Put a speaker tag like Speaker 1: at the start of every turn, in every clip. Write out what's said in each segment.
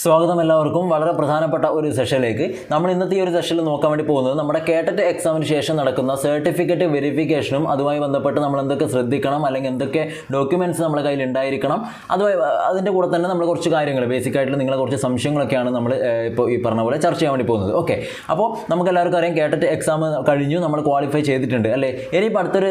Speaker 1: സ്വാഗതം എല്ലാവർക്കും. വളരെ പ്രധാനപ്പെട്ട ഒരു സെഷനിലേക്ക് നമ്മൾ ഇന്നത്തെ ഈ ഒരു സെഷനിൽ നോക്കാൻ വേണ്ടി പോകുന്നത് നമ്മുടെ കേട്ടറ്റ് എക്സാമിന് ശേഷം നടക്കുന്ന സർട്ടിഫിക്കറ്റ് വെരിഫിക്കേഷനും അതുമായി ബന്ധപ്പെട്ട് നമ്മൾ എന്തൊക്കെ ശ്രദ്ധിക്കണം അല്ലെങ്കിൽ എന്തൊക്കെ ഡോക്യുമെന്റ്സ് നമ്മുടെ കയ്യിൽ ഉണ്ടായിരിക്കണം. അതുമായി അതിന്റെ കൂടെ തന്നെ നമ്മൾ കുറച്ച് കാര്യങ്ങൾ ബേസിക് ആയിട്ട് നിങ്ങളെ കുറച്ച് സംശയങ്ങളൊക്കെയാണ് നമ്മൾ ഇപ്പോൾ ഈ പറഞ്ഞ പോലെ ചർച്ച ചെയ്യാൻ വേണ്ടി പോകുന്നത്. ഓക്കെ അപ്പോൾ നമുക്ക് എല്ലാവർക്കും അറിയാം കേട്ടറ്റ് എക്സാം കഴിഞ്ഞു നമ്മൾ ക്വാളിഫൈ ചെയ്തിട്ടുണ്ട് അല്ലേ? ഇനി ഇനിയിപ്പോൾ അടുത്തൊരു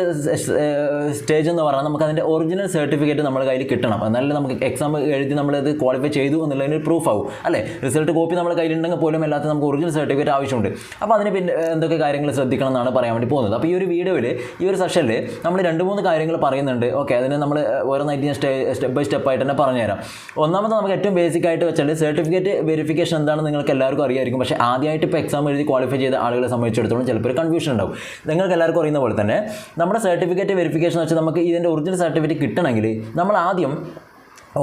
Speaker 1: സ്റ്റേജ് എന്ന് പറഞ്ഞാൽ നമുക്ക് അതിന്റെ ഒറിജിനൽ സർട്ടിഫിക്കറ്റ് നമ്മുടെ കയ്യിൽ കിട്ടണം. എന്നാലും നമുക്ക് എക്സാം എഴുതി നമ്മളത് ക്വാളിഫൈ ചെയ്തു എന്നുള്ളതിന് പ്രൂഫ് ആവും. അല്ലേ? റിസൾട്ട് കോപ്പി നമ്മൾ കയ്യിലുണ്ടെങ്കിൽ പോലും അല്ലാത്ത നമുക്ക് ഒറിജിനൽ സർട്ടിഫിക്കറ്റ് ആവശ്യമുണ്ട്. അപ്പോൾ അതിന് പിന്നെ എന്തൊക്കെ കാര്യങ്ങൾ ശ്രദ്ധിക്കണം എന്നാണ് പറയാൻ വേണ്ടി പോകുന്നത്. അപ്പോൾ ഈ ഒരു വീഡിയോയിൽ ഈ ഒരു സെഷനിൽ നമ്മൾ രണ്ട് മൂന്ന് കാര്യങ്ങൾ പറയുന്നുണ്ട്. ഓക്കെ അതിന് നമ്മൾ ഓരോന്നായിട്ട് ഞാൻ സ്റ്റേ സ്റ്റെപ്പ് ബൈ സ്റ്റെപ്പ് ആയിട്ട് തന്നെ പറഞ്ഞുതരാം. ഒന്നാമത് നമുക്ക് ഏറ്റവും ബേസിക് ആയിട്ട് വെച്ചാൽ സർട്ടിഫിക്കറ്റ് വെരിഫിക്കേഷൻ എന്താണെന്ന് നിങ്ങൾക്ക് എല്ലാവർക്കും അറിയായിരിക്കും. പക്ഷേ ആദ്യമായിട്ട് ഇപ്പോൾ എക്സാം എഴുതി ക്വാളിഫൈ ചെയ്ത ആളുകളെ സംബന്ധിച്ചിടത്തോളം ചിലപ്പോൾ ഒരു കൺഫ്യൂഷൻ ഉണ്ടാവും. നിങ്ങൾക്ക് എല്ലാവർക്കും അറിയുന്ന പോലെ തന്നെ നമ്മുടെ സർട്ടിഫിക്കറ്റ് വെരിഫിക്കേഷൻ വെച്ചാൽ നമുക്ക് ഇതിന്റെ ഒറിജിനൽ സർട്ടിഫിക്കറ്റ് കിട്ടണമെങ്കിൽ നമ്മൾ ആദ്യം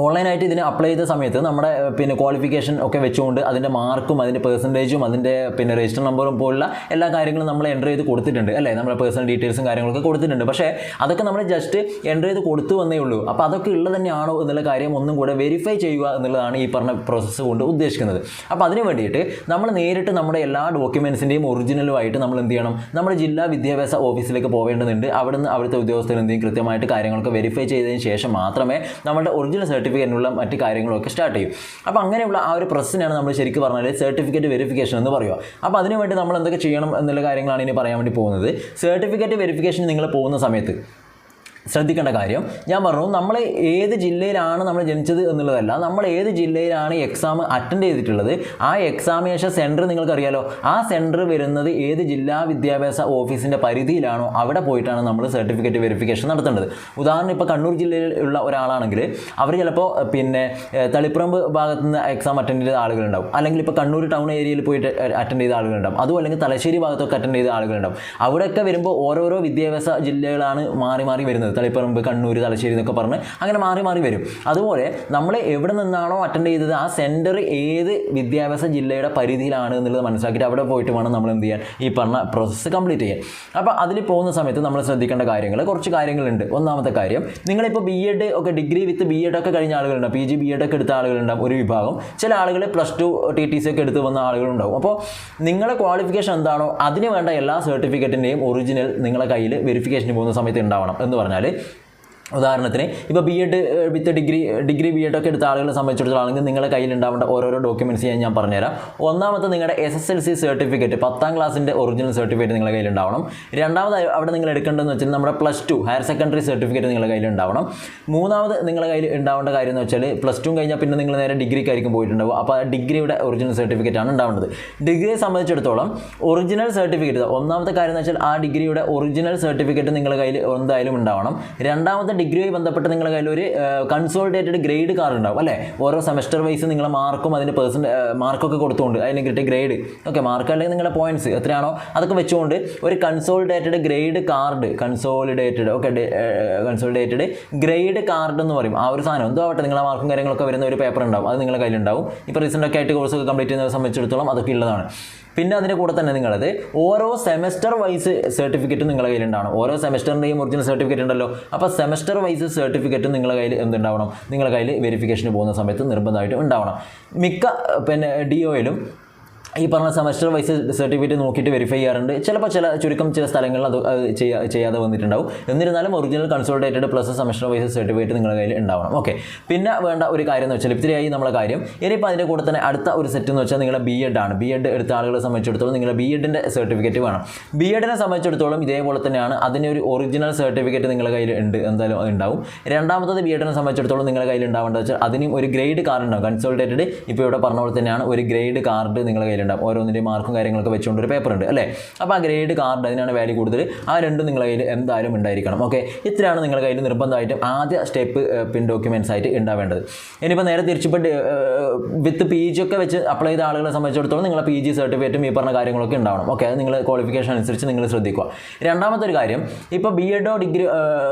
Speaker 1: ഓൺലൈനായിട്ട് ഇതിന് അപ്ലൈ ചെയ്ത സമയത്ത് നമ്മുടെ പിന്നെ ക്വാളിഫിക്കേഷൻ ഒക്കെ വെച്ചുകൊണ്ട് അതിന്റെ മാർക്കും അതിന്റെ പെർസെന്റേജും അതിന്റെ പിന്നെ രജിസ്റ്റർ നമ്പറും പോലുള്ള എല്ലാ കാര്യങ്ങളും നമ്മൾ എന്റർ ചെയ്ത് കൊടുത്തിട്ടുണ്ട് അല്ലേ? നമ്മുടെ പേഴ്സണൽ ഡീറ്റെയിൽസും കാര്യങ്ങളൊക്കെ കൊടുത്തിട്ടുണ്ട്. പക്ഷേ അതൊക്കെ നമ്മൾ ജസ്റ്റ് എന്റർ ചെയ്ത് കൊടുത്തു വന്നേ ഉള്ളൂ. അപ്പോൾ അതൊക്കെ ഉള്ളത് തന്നെയാണോ എന്നുള്ള കാര്യം ഒന്നും കൂടെ വെരിഫൈ ചെയ്യുക എന്നുള്ളതാണ് ഈ പറഞ്ഞ പ്രോസസ്സ് കൊണ്ട് ഉദ്ദേശിക്കുന്നത്. അപ്പോൾ അതിന് വേണ്ടിയിട്ട് നമ്മൾ നേരിട്ട് നമ്മുടെ എല്ലാ ഡോക്യുമെൻസിന്റെയും ഒറിജിനലുമായിട്ട് നമ്മൾ എന്ത് ചെയ്യണം? നമ്മുടെ ജില്ലാ വിദ്യാഭ്യാസ ഓഫീസിലേക്ക് പോവേണ്ടതുണ്ട്. അവിടുന്ന് അവിടുത്തെ ഉദ്യോഗസ്ഥരെന്തെങ്കിലും കൃത്യമായിട്ട് കാര്യങ്ങളൊക്കെ വെരിഫൈ ചെയ്തതിന് ശേഷം മാത്രമേ നമ്മുടെ ഒറിജിനൽ സർട്ടിഫിക്കറ്റിനുള്ള മറ്റ് കാര്യങ്ങളൊക്കെ സ്റ്റാർട്ട് ചെയ്യും. അപ്പോൾ അങ്ങനെയുള്ള ആ ഒരു പ്രൊസസ്സിനാണ് നമ്മൾ ശരിക്കും പറഞ്ഞാൽ സർട്ടിഫിക്കറ്റ് വെരിഫിക്കേഷൻ എന്ന് പറയുക. അപ്പോൾ അതിനുവേണ്ടി നമ്മൾ എന്തൊക്കെ ചെയ്യണം എന്നുള്ള കാര്യങ്ങളാണ് ഇനി പറയാൻ വേണ്ടി പോകുന്നത്. സർട്ടിഫിക്കറ്റ് വെരിഫിക്കേഷൻ നിങ്ങൾ പോകുന്ന സമയത്ത് ശ്രദ്ധിക്കേണ്ട കാര്യം. ഞാൻ പറഞ്ഞു നമ്മൾ ഏത് ജില്ലയിലാണ് നമ്മൾ ജനിച്ചത് എന്നുള്ളതല്ല നമ്മൾ ഏത് ജില്ലയിലാണ് എക്സാം അറ്റൻഡ് ചെയ്തിട്ടുള്ളത് ആ എക്സാമിനേഷൻ സെന്റർ നിങ്ങൾക്കറിയാലോ ആ സെന്റർ വരുന്നത് ഏത് ജില്ലാ വിദ്യാഭ്യാസ ഓഫീസിന്റെ പരിധിയിലാണോ അവിടെ പോയിട്ടാണ് നമ്മൾ സർട്ടിഫിക്കറ്റ് വെരിഫിക്കേഷൻ നടത്തേണ്ടത്. ഉദാഹരണം ഇപ്പോൾ കണ്ണൂർ ജില്ലയിലുള്ള ഒരാളാണെങ്കിൽ അവർ ചിലപ്പോൾ പിന്നെ തളിപ്പുറമ്പ് ഭാഗത്ത് നിന്ന് എക്സാം അറ്റൻഡ് ചെയ്ത ആളുകളുണ്ടാവും. അല്ലെങ്കിൽ ഇപ്പോൾ കണ്ണൂർ ടൗൺ ഏരിയയിൽ പോയിട്ട് അറ്റൻഡ് ചെയ്ത ആളുകളുണ്ടാവും. അതും അല്ലെങ്കിൽ തലശ്ശേരി ഭാഗത്തൊക്കെ അറ്റൻഡ് ചെയ്ത ആളുകളുണ്ടാവും. അവിടെയൊക്കെ വരുമ്പോൾ ഓരോരോ വിദ്യാഭ്യാസ ജില്ലകളാണ് മാറി മാറി വരുന്നത്. തളിപ്പറമ്പ് കണ്ണൂർ തലശ്ശേരി എന്നൊക്കെ പറഞ്ഞ് അങ്ങനെ മാറി മാറി വരും. അതുപോലെ നമ്മൾ എവിടെ നിന്നാണോ അറ്റൻഡ് ചെയ്തത് ആ സെന്റർ ഏത് വിദ്യാഭ്യാസ ജില്ലയുടെ പരിധിയിലാണ് എന്നുള്ളത് മനസ്സിലാക്കിയിട്ട് അവിടെ പോയിട്ട് വേണം നമ്മൾ എന്ത് ചെയ്യാൻ ഈ പറഞ്ഞ പ്രോസസ്സ് കംപ്ലീറ്റ് ചെയ്യാൻ. അപ്പോൾ അതിൽ പോകുന്ന സമയത്ത് നമ്മൾ ശ്രദ്ധിക്കേണ്ട കാര്യങ്ങൾ കുറച്ച് കാര്യങ്ങളുണ്ട്. ഒന്നാമത്തെ കാര്യം നിങ്ങളിപ്പോൾ ബി എഡ് ഒക്കെ ഡിഗ്രി വിത്ത് ബി എഡ് ഒക്കെ കഴിഞ്ഞ ആളുകളുണ്ടാവും. പി ജി ബി എഡ് ഒക്കെ എടുത്ത ആളുകളുണ്ടാവും ഒരു വിഭാഗം. ചില ആളുകൾ plus two T T C ഒക്കെ എടുത്ത് വന്ന ആളുകളുണ്ടാവും. അപ്പോൾ നിങ്ങളുടെ ക്വാളിഫിക്കേഷൻ എന്താണോ അതിന് വേണ്ട എല്ലാ സർട്ടിഫിക്കറ്റിന്റെയും ഒറിജിനൽ നിങ്ങളുടെ കയ്യിൽ വെരിഫിക്കേഷന് പോകുന്ന സമയത്ത് ഉണ്ടാവണം എന്ന് പറഞ്ഞാൽ ¿vale? ഉദാഹരണത്തിന് ഇപ്പോൾ B Ed with degree degree B Ed ഒക്കെ എടുത്ത ആളുകളെ സംബന്ധിച്ചിടത്തോളം നിങ്ങളുടെ കയ്യിൽ ഉണ്ടാവേണ്ട ഓരോരോ ഡോക്യുമെന്റ്സ് ഞാൻ ഞാൻ പറഞ്ഞുതരാം. ഒന്നാമത്തെ നിങ്ങളുടെ S S L C certificate പത്താം ക്ലാസ്സിന്റെ ഒറിജിനൽ സർട്ടിഫിക്കറ്റ് നിങ്ങളുടെ കയ്യിൽ ഉണ്ടാവണം രണ്ടാമത് അവിടെ നിങ്ങൾ എടുക്കേണ്ടതെന്ന് വെച്ചാൽ നമ്മുടെ plus two higher secondary certificate നിങ്ങളുടെ കയ്യിൽ ഉണ്ടാവണം മൂന്നാമത് നിങ്ങളുടെ കയ്യിൽ ഉണ്ടാവേണ്ട കാര്യം എന്ന് വെച്ചാൽ പ്ലസ് ടു കഴിഞ്ഞാൽ പിന്നെ നിങ്ങൾ നേരെ ഡിഗ്രിക്കായിരിക്കും പോയിട്ടുണ്ടാവും അപ്പോൾ ആ ഡിഗ്രിയുടെ ഒറിജിനൽ സർട്ടിഫിക്കറ്റ് ആണ് ഉണ്ടാവേണ്ടത്. ഡിഗ്രിയെ സംബന്ധിച്ചിടത്തോളം ഒറിജിനൽ സർട്ടിഫിക്കറ്റ് ഒന്നാമത്തെ കാര്യം എന്ന് വെച്ചാൽ ആ ഡിഗ്രിയുടെ ഒറിജിനൽ സർട്ടിഫിക്കറ്റ് നിങ്ങളുടെ കയ്യിൽ എന്തായാലും ഉണ്ടാവണം. രണ്ടാമത്തെ ഡിഗ്രിയുമായി ബന്ധപ്പെട്ട് നിങ്ങളുടെ കയ്യിൽ ഒരു കൺസോൾട്ടേറ്റഡ് ഗ്രേഡ് കാർഡ് ഉണ്ടാവും അല്ലേ? ഓരോ സെമസ്റ്റർ വൈസ് നിങ്ങളെ മാർക്കും അതിന്റെ പേഴ്സന്റ് മാർക്കൊക്കെ കൊടുത്തുകൊണ്ട് അതിന് കിട്ടിയ ഗ്രേഡ് ഓക്കെ മാർക്ക് അല്ലെങ്കിൽ നിങ്ങളുടെ പോയിന്റ്സ് എത്രയാണോ അതൊക്കെ വെച്ചുകൊണ്ട് ഒരു consolidated grade card consolidated okay consolidated grade card എന്ന് പറയും. ആ ഒരു സാധനം എന്തോ ആവട്ടെ നിങ്ങളെ മാർക്കും കാര്യങ്ങളൊക്കെ വരുന്ന ഒരു പേപ്പർ ഉണ്ടാവും അത് നിങ്ങളുടെ കയ്യിലുണ്ടാവും ഇപ്പോൾ റീസെന്റ് ഒക്കെ ആയിട്ട് കോഴ്സൊക്കെ കംപ്ലീറ്റ് ചെയ്യുന്നവരെ സംബന്ധിച്ചിടത്തോളം അതൊക്കെ ഉള്ളതാണ്. പിന്നെ അതിന്റെ കൂടെ തന്നെ നിങ്ങളത് ഓരോ സെമസ്റ്റർ വൈസ് സർട്ടിഫിക്കറ്റ് നിങ്ങളുടെ കയ്യിലുണ്ടാവണം. ഓരോ സെമസ്റ്ററിന്റെയും ഒറിജിനൽ സർട്ടിഫിക്കറ്റ് ഉണ്ടല്ലോ. അപ്പോൾ സെമസ്റ്റർ വൈസ് സർട്ടിഫിക്കറ്റ് നിങ്ങളുടെ കയ്യിൽ എന്തുണ്ടാവണം? നിങ്ങളുടെ കയ്യിൽ വെരിഫിക്കേഷന് പോകുന്ന സമയത്ത് നിർബന്ധമായിട്ടും ഉണ്ടാവണം. മിക്ക പിന്നെ ഡി ഒയിലും ഈ പറഞ്ഞ സെമസ്റ്റർ വൈസ് സർട്ടിഫിക്കറ്റ് നോക്കിയിട്ട് വെരിഫൈ ചെയ്യാറുണ്ട്. ചിലപ്പോൾ ചില ചുരുക്കം ചില സ്ഥലങ്ങളിൽ അത് അത് ചെയ്യാ ചെയ്യാതെ വന്നിട്ടുണ്ടാവും. എന്നിരുന്നാലും original consolidated plus semester wise certificate നിങ്ങളുടെ കയ്യിൽ ഉണ്ടാവണം. ഓക്കെ പിന്നെ വേണ്ട ഒരു കാര്യം എന്ന് വെച്ചാൽ ഇത്തിരിയായി നമ്മളെ കാര്യം. ഇനിയിപ്പോൾ അതിന്റെ കൂടെ തന്നെ അടുത്ത ഒരു സെറ്റ് എന്ന് വെച്ചാൽ നിങ്ങളുടെ ബി എഡ് ആണ്. ബി എഡ് എടുത്ത ആളുകളെ സംബന്ധിച്ചിടത്തോളം നിങ്ങളുടെ ബി എഡിന്റെ സർട്ടിഫിക്കറ്റ് വേണം. ബി എഡിനെ സംബന്ധിച്ചിടത്തോളം ഇതേപോലെ തന്നെയാണ് അതിന്റെ ഒരു ഒറിജിനൽ സർട്ടിഫിക്കറ്റ് നിങ്ങളുടെ കയ്യിൽ ഉണ്ട് എന്തായാലും ഉണ്ടാവും. രണ്ടാമത്തത് ബി എഡിനെ സംബന്ധിച്ചിടത്തോളം നിങ്ങളുടെ കയ്യിൽ ഉണ്ടാവേണ്ടത് വെച്ചാൽ അതിനും ഒരു ഗ്രേഡ് കാർഡ് ഉണ്ടാവും. കൺസോൾട്ടേറ്റഡ് ഇപ്പോൾ ഇവിടെ പറഞ്ഞ പോലെ തന്നെയാണ് ഒരു ഗ്രേഡ് കാർഡ് നിങ്ങളുടെ കയ്യിലുണ്ടാവും ഓരോന്നിന്റെ മാർക്കും കാര്യങ്ങളൊക്കെ വെച്ചുകൊണ്ട് ഒരു പേപ്പർ ഉണ്ട് അല്ലേ? അപ്പോൾ ആ ഗ്രേഡ് കാർഡ് അതിനാണ് വാല്യൂ കൂടുതൽ. ആ രണ്ടും നിങ്ങളുടെ കയ്യിൽ എന്തായാലും ഉണ്ടായിരിക്കണം ഓക്കെ ഇത്രയാണ് നിങ്ങളുടെ കയ്യിൽ നിർബന്ധമായിട്ടും ആദ്യ സ്റ്റെപ്പ് പിൻ ഡോക്യുമെന്റ്സ് ആയിട്ട് ഉണ്ടാവേണ്ടത്. ഇനിയിപ്പോൾ നേരെ തിരിച്ചിപ്പോൾ വിത്ത് പി ജി ഒക്കെ വെച്ച് അപ്ലൈ ചെയ്ത ആളുകളെ സംബന്ധിച്ചിടത്തോളം നിങ്ങളെ പി ജി സർട്ടിഫിക്കറ്റും ഈ പറഞ്ഞ കാര്യങ്ങളൊക്കെ ഉണ്ടാവണം ഓക്കെ അത് നിങ്ങൾ ക്വാളിഫിക്കേഷൻ അനുസരിച്ച് നിങ്ങൾ ശ്രദ്ധിക്കുക. രണ്ടാമത്തെ ഒരു കാര്യം ഇപ്പോൾ ബി എഡോ ഡിഗ്രി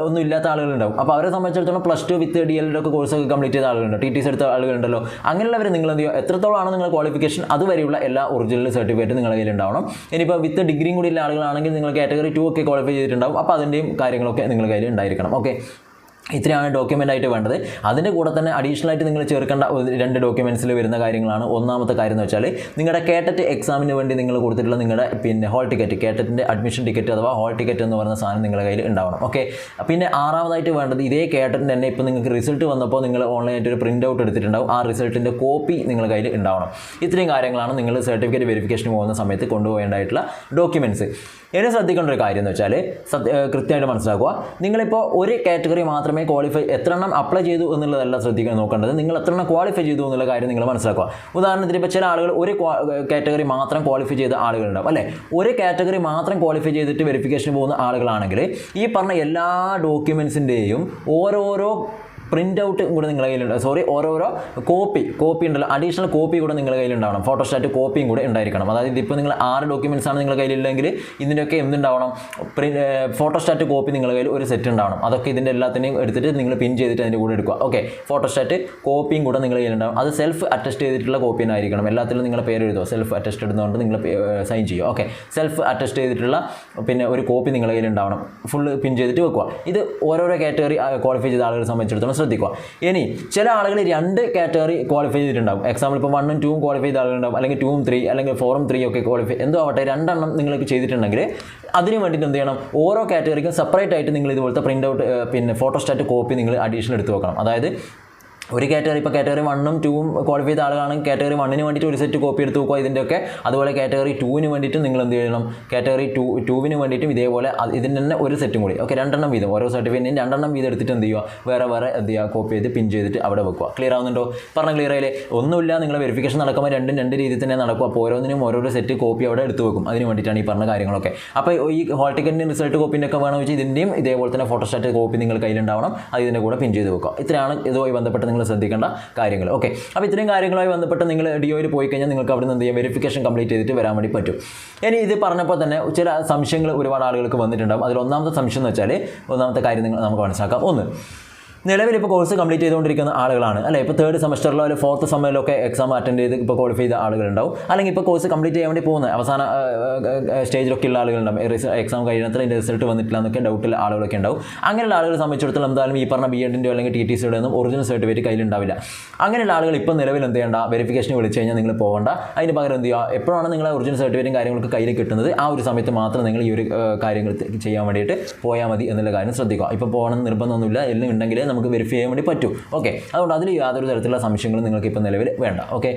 Speaker 1: ഒന്നും ഇല്ലാത്ത ആളുകളുണ്ടാവും. അപ്പോൾ അവരെ സംബന്ധിച്ചിടത്തോളം പ്ലസ് ടു വിത്ത് ഡി എൽഡൊക്കെ കോഴ്സൊക്കെ കംപ്ലീറ്റ് ചെയ്ത ആളുകളുണ്ട് ടി ടി സി എടുത്ത ആളുകളുണ്ടല്ലോ. അങ്ങനെയുള്ളവർ നിങ്ങൾ എന്ത് ചെയ്യുക എത്രത്തോളമാണ് നിങ്ങൾ ക്വാളിഫിക്കേഷൻ അതുവരെയുള്ള എല്ലാ ഒറിജിനൽ സർട്ടിഫിക്കറ്റ് നിങ്ങളുടെ കയ്യിൽ ഉണ്ടാവണം ഇനിയിപ്പോൾ വിത്ത് ഡിഗ്രിയും കൂടി ഉള്ള ആളുകളാണെങ്കിൽ നിങ്ങൾ കാറ്റഗറി ടു ഒക്കെ ക്വാളിഫൈ ചെയ്തിട്ടുണ്ടാവും. അപ്പോൾ അതിന്റെയും കാര്യങ്ങളൊക്കെ നിങ്ങളുടെ കയ്യിൽ ഉണ്ടായിരിക്കണം. ഓക്കെ ഇത്രയാണ് ഡോക്യുമെന്റ് ആയിട്ട് വേണ്ടത്. അതിന്റെ കൂടെ തന്നെ അഡീഷണൽ ആയിട്ട് നിങ്ങൾ ചേർക്കേണ്ട രണ്ട് ഡോക്യുമെന്റ്സിൽ വരുന്ന കാര്യങ്ങളാണ്. ഒന്നാമത്തെ കാര്യം എന്ന് വെച്ചാൽ നിങ്ങളുടെ കേട്ടറ്റ് എക്സാമിന് വേണ്ടി നിങ്ങൾ കൊടുത്തിട്ടുള്ള നിങ്ങളുടെ പിന്നെ ഹോൾ ടിക്കറ്റ് കേട്ടറ്റിന്റെ അഡ്മിഷൻ ടിക്കറ്റ് അഥവാ ഹോൾ ടിക്കറ്റ് എന്ന് പറയുന്ന സാധനം നിങ്ങളുടെ കയ്യിൽ ഉണ്ടാവണം. ഓക്കെ പിന്നെ ആറാമതായിട്ട് വേണ്ടത് ഇതേ കേട്ടറ്റിന്റെ തന്നെ ഇപ്പോൾ നിങ്ങൾക്ക് റിസൾട്ട് വന്നപ്പോൾ നിങ്ങൾ ഓൺലൈനായിട്ട് ഒരു പ്രിന്റ് ഔട്ട് എടുത്തിട്ടുണ്ടാവും. ആ റിസൾട്ടിന്റെ കോപ്പി നിങ്ങളുടെ കയ്യിൽ ഉണ്ടാവണം. ഇത്രയും കാര്യങ്ങളാണ് നിങ്ങൾ സർട്ടിഫിക്കറ്റ് വെരിഫിക്കേഷന് പോകുന്ന സമയത്ത് കൊണ്ടുപോകേണ്ടതായിട്ടുള്ള ഡോക്യുമെന്റ്സ് ഇനി ശ്രദ്ധിക്കേണ്ട ഒരു കാര്യം എന്ന് വെച്ചാൽ കൃത്യമായിട്ട് മനസ്സിലാക്കുക. നിങ്ങളിപ്പോൾ ഒരു കാറ്റഗറി മാത്രമേ ക്വാളിഫൈ എത്ര എണ്ണം അപ്ലൈ ചെയ്തു എന്നുള്ളതല്ല ശ്രദ്ധിക്കാൻ നോക്കേണ്ടത്. നിങ്ങൾ എത്ര എണ്ണം ക്വാളിഫൈ ചെയ്തു എന്നുള്ള കാര്യം നിങ്ങൾ മനസ്സിലാക്കുക. ഉദാഹരണത്തിന് ഇപ്പോൾ ചില ആളുകൾ ഒരു കാറ്റഗറി മാത്രം ക്വാളിഫൈ ചെയ്ത ആളുകളുണ്ടാവും അല്ലേ? ഒരു കാറ്റഗറി മാത്രം ക്വാളിഫൈ ചെയ്തിട്ട് വെരിഫിക്കേഷൻ പോകുന്ന ആളുകളാണെങ്കിൽ ഈ പറഞ്ഞ എല്ലാ ഡോക്യുമെൻസിന്റെയും ഓരോരോ പ്രിന്റ് ഔട്ട് കൂടെ നിങ്ങളുടെ കയ്യിലുണ്ട്. സോറി ഓരോരോ കോപ്പി കോപ്പി ഉണ്ടല്ലോ. അഡീഷണൽ കോപ്പി കൂടെ നിങ്ങളുടെ കയ്യിലുണ്ടാവണം. ഫോട്ടോസ്റ്റാറ്റ് കോപ്പിയും കൂടെ ഉണ്ടായിരിക്കണം. അതായത് ഇതിപ്പോൾ നിങ്ങൾ ആറ് ഡോക്യുമെന്റ്സ് ആണ് നിങ്ങളുടെ കയ്യിലുണ്ടെങ്കിൽ ഇതിന്റെയൊക്കെ എന്തുണ്ടാവണം? പ്രിന്റ് ഫോട്ടോസ്റ്റാറ്റ് കോപ്പി നിങ്ങളുടെ കയ്യിൽ ഒരു സെറ്റ് ഉണ്ടാവണം. അതൊക്കെ ഇതിന്റെ എല്ലാത്തിനെയും എടുത്തിട്ട് നിങ്ങൾ പിൻ ചെയ്തിട്ട് അതിന്റെ കൂടെ എടുക്കുക. ഓക്കെ ഫോട്ടോസ്റ്റാറ്റ് കോപ്പിയും കൂടെ നിങ്ങളുടെ കയ്യിലുണ്ടാവും അത് സെൽഫ് അറ്റസ്റ്റ് ചെയ്തിട്ടുള്ള കോപ്പി ആയിരിക്കണം. എല്ലാത്തിലും നിങ്ങളുടെ പേര് എഴുതുക. സെൽഫ് അറ്റസ്റ്റ് ഇടുന്നതുകൊണ്ട് നിങ്ങൾ സൈൻ ചെയ്യുക. ഓക്കെ സെൽഫ് അറ്റസ്റ്റ് ചെയ്തിട്ടുള്ള പിന്നെ ഒരു കോപ്പി നിങ്ങളുടെ കയ്യിൽ ഉണ്ടാവണം ഫുൾ പിൻ ചെയ്തിട്ട് വെക്കുക. ഇത് ഓരോരോ കാറ്റഗറി ക്വാളിഫൈ ചെയ്ത ആളുകളെ സംബന്ധിച്ചിടത്തോളം ശ്രദ്ധിക്കുക. ഇനി ചില ആളുകൾ രണ്ട് കാറ്റഗറി ക്വാളിഫൈ ചെയ്തിട്ടുണ്ടാകും എക്സാമ്പിൾ ഇപ്പോൾ വണ്ണും ടൂവും ക്വാളിഫൈ ചെയ്ത ആളുകളുണ്ടാവും. അല്ലെങ്കിൽ ടൂവും ത്രീ അല്ലെങ്കിൽ ഫോറും ത്രീ ഒക്കെ ക്വാളിഫൈ എന്തോ ആവട്ടെ രണ്ടെണ്ണം നിങ്ങൾക്ക് ചെയ്തിട്ടുണ്ടെങ്കിൽ അതിന് വേണ്ടിയിട്ട് എന്ത് ചെയ്യണം? ഓരോ കാറ്റഗറിക്കും സെപ്പറേറ്റ് ആയിട്ട് നിങ്ങൾ ഇതുപോലത്തെ പ്രിന്റ് ഔട്ട് പിന്നെ ഫോട്ടോസ്റ്റാറ്റ് കോപ്പി നിങ്ങൾ അഡീഷണൽ എടുത്ത് വെക്കണം. അതായത് ഒരു കാറ്റഗറി ഇപ്പോൾ കാറ്റഗറി വണ്ണും ടൂവും ക്വാളിഫൈ ചെയ്ത ആളുകളാണെങ്കിൽ കാറ്റഗറി വണ്ണിന് വേണ്ടിയിട്ട് ഒരു സെറ്റ് കോപ്പി എടുത്ത് നോക്കുക ഇതിന്റെയൊക്കെ അതുപോലെ കാറ്റഗറി ടൂവിന് വേണ്ടിയിട്ട് നിങ്ങൾ എന്ത് ചെയ്യണം? കാറ്റഗറി ടു ടൂവിന് വേണ്ടിയിട്ടും ഇതേപോലെ ഇതിന് തന്നെ ഒരു സെറ്റും കൂടി. ഓക്കെ രണ്ടെണ്ണം വീതം. ഓരോ സർട്ടിഫിക്കറ്റിന് രണ്ടെണ്ണം വീതം എടുത്തിട്ട് എന്ത് ചെയ്യുക? വേറെ വേറെ എന്ത് ചെയ്യുക? കോപ്പി ചെയ്ത് പിൻ ചെയ്തിട്ട് അവിടെ വെക്കുക. ക്ലിയർ ആവുന്നുണ്ടോ? പറഞ്ഞ ക്ലിയർ ആയില്ലേ? ഒന്നുമില്ല നിങ്ങൾ വെരിഫിക്കേഷൻ നടക്കുമ്പോൾ രണ്ടും രണ്ട് രീതിയിൽ തന്നെ നടക്കും. അപ്പോൾ ഓരോന്നിനും ഓരോരോ സെറ്റ് കോപ്പി അവിടെ എടുത്ത് വെക്കും. അതിന് വേണ്ടിയിട്ടാണ് ഈ പറഞ്ഞ കാര്യങ്ങളൊക്കെ. അപ്പോൾ ഈ ഹോൾ ടിക്കറ്റിന്റെ റിസൾട്ട് കോപ്പിന്റെ ഒക്കെ വേണമെന്ന് വെച്ചാൽ ഇതിന്റെയും ഇതേപോലെ തന്നെ ഫോട്ടോസ്റ്റാറ്റ് കോപ്പി നിങ്ങൾ കയ്യിലുണ്ടാവണം. അത് ഇതിന്റെ കൂടെ പിൻ ചെയ്ത് വെക്കുക. ഇത്രയാണ് ഇതുമായി ബന്ധപ്പെട്ട് നിങ്ങൾ ശ്രദ്ധിക്കേണ്ട കാര്യങ്ങൾ. ഓക്കെ അപ്പോൾ ഇത്രയും കാര്യങ്ങളുമായി ബന്ധപ്പെട്ട് നിങ്ങൾ ഡിയോയിൽ പോയി കഴിഞ്ഞാൽ നിങ്ങൾക്ക് അവിടെ നിന്ന് എന്ത് ചെയ്യാം? വെരിഫിക്കേഷൻ കംപ്ലീറ്റ് ചെയ്തിട്ട് വരാൻ വേണ്ടി പറ്റും. ഇനി ഇത് പറഞ്ഞപ്പോൾ തന്നെ ചില സംശയങ്ങൾ ഒരുപാട് ആളുകൾക്ക് വന്നിട്ടുണ്ടാകും അതിൽ ഒന്നാമത്തെ സംശയം എന്ന് വെച്ചാൽ ഒന്നാമത്തെ കാര്യം നിങ്ങൾ നമുക്ക് മനസ്സിലാക്കാം. ഒന്ന് നിലവിൽ ഇപ്പോൾ കോഴ്സ് കംപ്ലീറ്റ് ചെയ്തുകൊണ്ടിരിക്കുന്ന ആളുകളാണ്. അല്ലെ? ഇപ്പോൾ തേർഡ് സെമസ്റ്ററിലോ അല്ലെങ്കിൽ ഫോർത്ത് സെമ്മറിലോ ഒക്കെ എക്സാം അറ്റൻഡ് ചെയ്ത് ഇപ്പോൾ ക്വാളിഫൈ ചെയ്ത ആളുകളുണ്ടാവും. അല്ലെങ്കിൽ ഇപ്പോൾ കോഴ്സ് കംപ്ലീറ്റ് ചെയ്യാൻ വേണ്ടി പോകുന്ന അവസാന സ്റ്റേജിലൊക്കെ ഉള്ള ആളുകളുണ്ടാവും. എക്സാം കഴിയുന്നത്ര എന്റെ റിസൾട്ട് വന്നിട്ടില്ല എന്നൊക്കെ ഡൗട്ടുള്ള ആളുകളൊക്കെ ഉണ്ടാവും. അങ്ങനെയുള്ള ആളുകളെ സംബന്ധിച്ചിടത്തോളം എന്തായാലും ഈ പറഞ്ഞ ബി എഡിന്റെയോ അല്ലെങ്കിൽ ടി ടി സിയുടെ ഒന്നും ഒറിജിനൽ സർട്ടിഫിക്കറ്റ് കയ്യിലുണ്ടാവില്ല. അങ്ങനെയുള്ള ആളുകൾ ഇപ്പോൾ നിലവിൽ എന്ത് ചെയ്യേണ്ട? വെരിഫിക്കേഷൻ വിളിച്ചു കഴിഞ്ഞാൽ നിങ്ങൾ പോകേണ്ട. അതിന് പകരം എന്ത് ചെയ്യുക? എപ്പോഴാണ് നിങ്ങൾ ഒറിജിനൽ സർട്ടിഫിക്കറ്റും കാര്യങ്ങളൊക്കെ കയ്യിൽ കിട്ടുന്നത്? ആ ഒരു സമയത്ത് മാത്രം നിങ്ങൾ ഈ ഒരു കാര്യങ്ങൾ ചെയ്യാൻ വേണ്ടിയിട്ട് പോയാൽ മതി എന്നുള്ള കാര്യം ശ്രദ്ധിക്കുക. ഇപ്പോൾ പോകണം നിർബന്ധമൊന്നുമില്ല. എല്ലാം ഉണ്ടെങ്കിലേ നമുക്ക് വെരിഫൈ ചെയ്യാൻ വേണ്ടി പറ്റും. ഓക്കെ അതുകൊണ്ട് അതിൽ യാതൊരു തരത്തിലുള്ള സംശയങ്ങളും നിങ്ങൾക്ക് ഇപ്പോൾ നിലവിൽ വേണ്ട. ഓക്കെ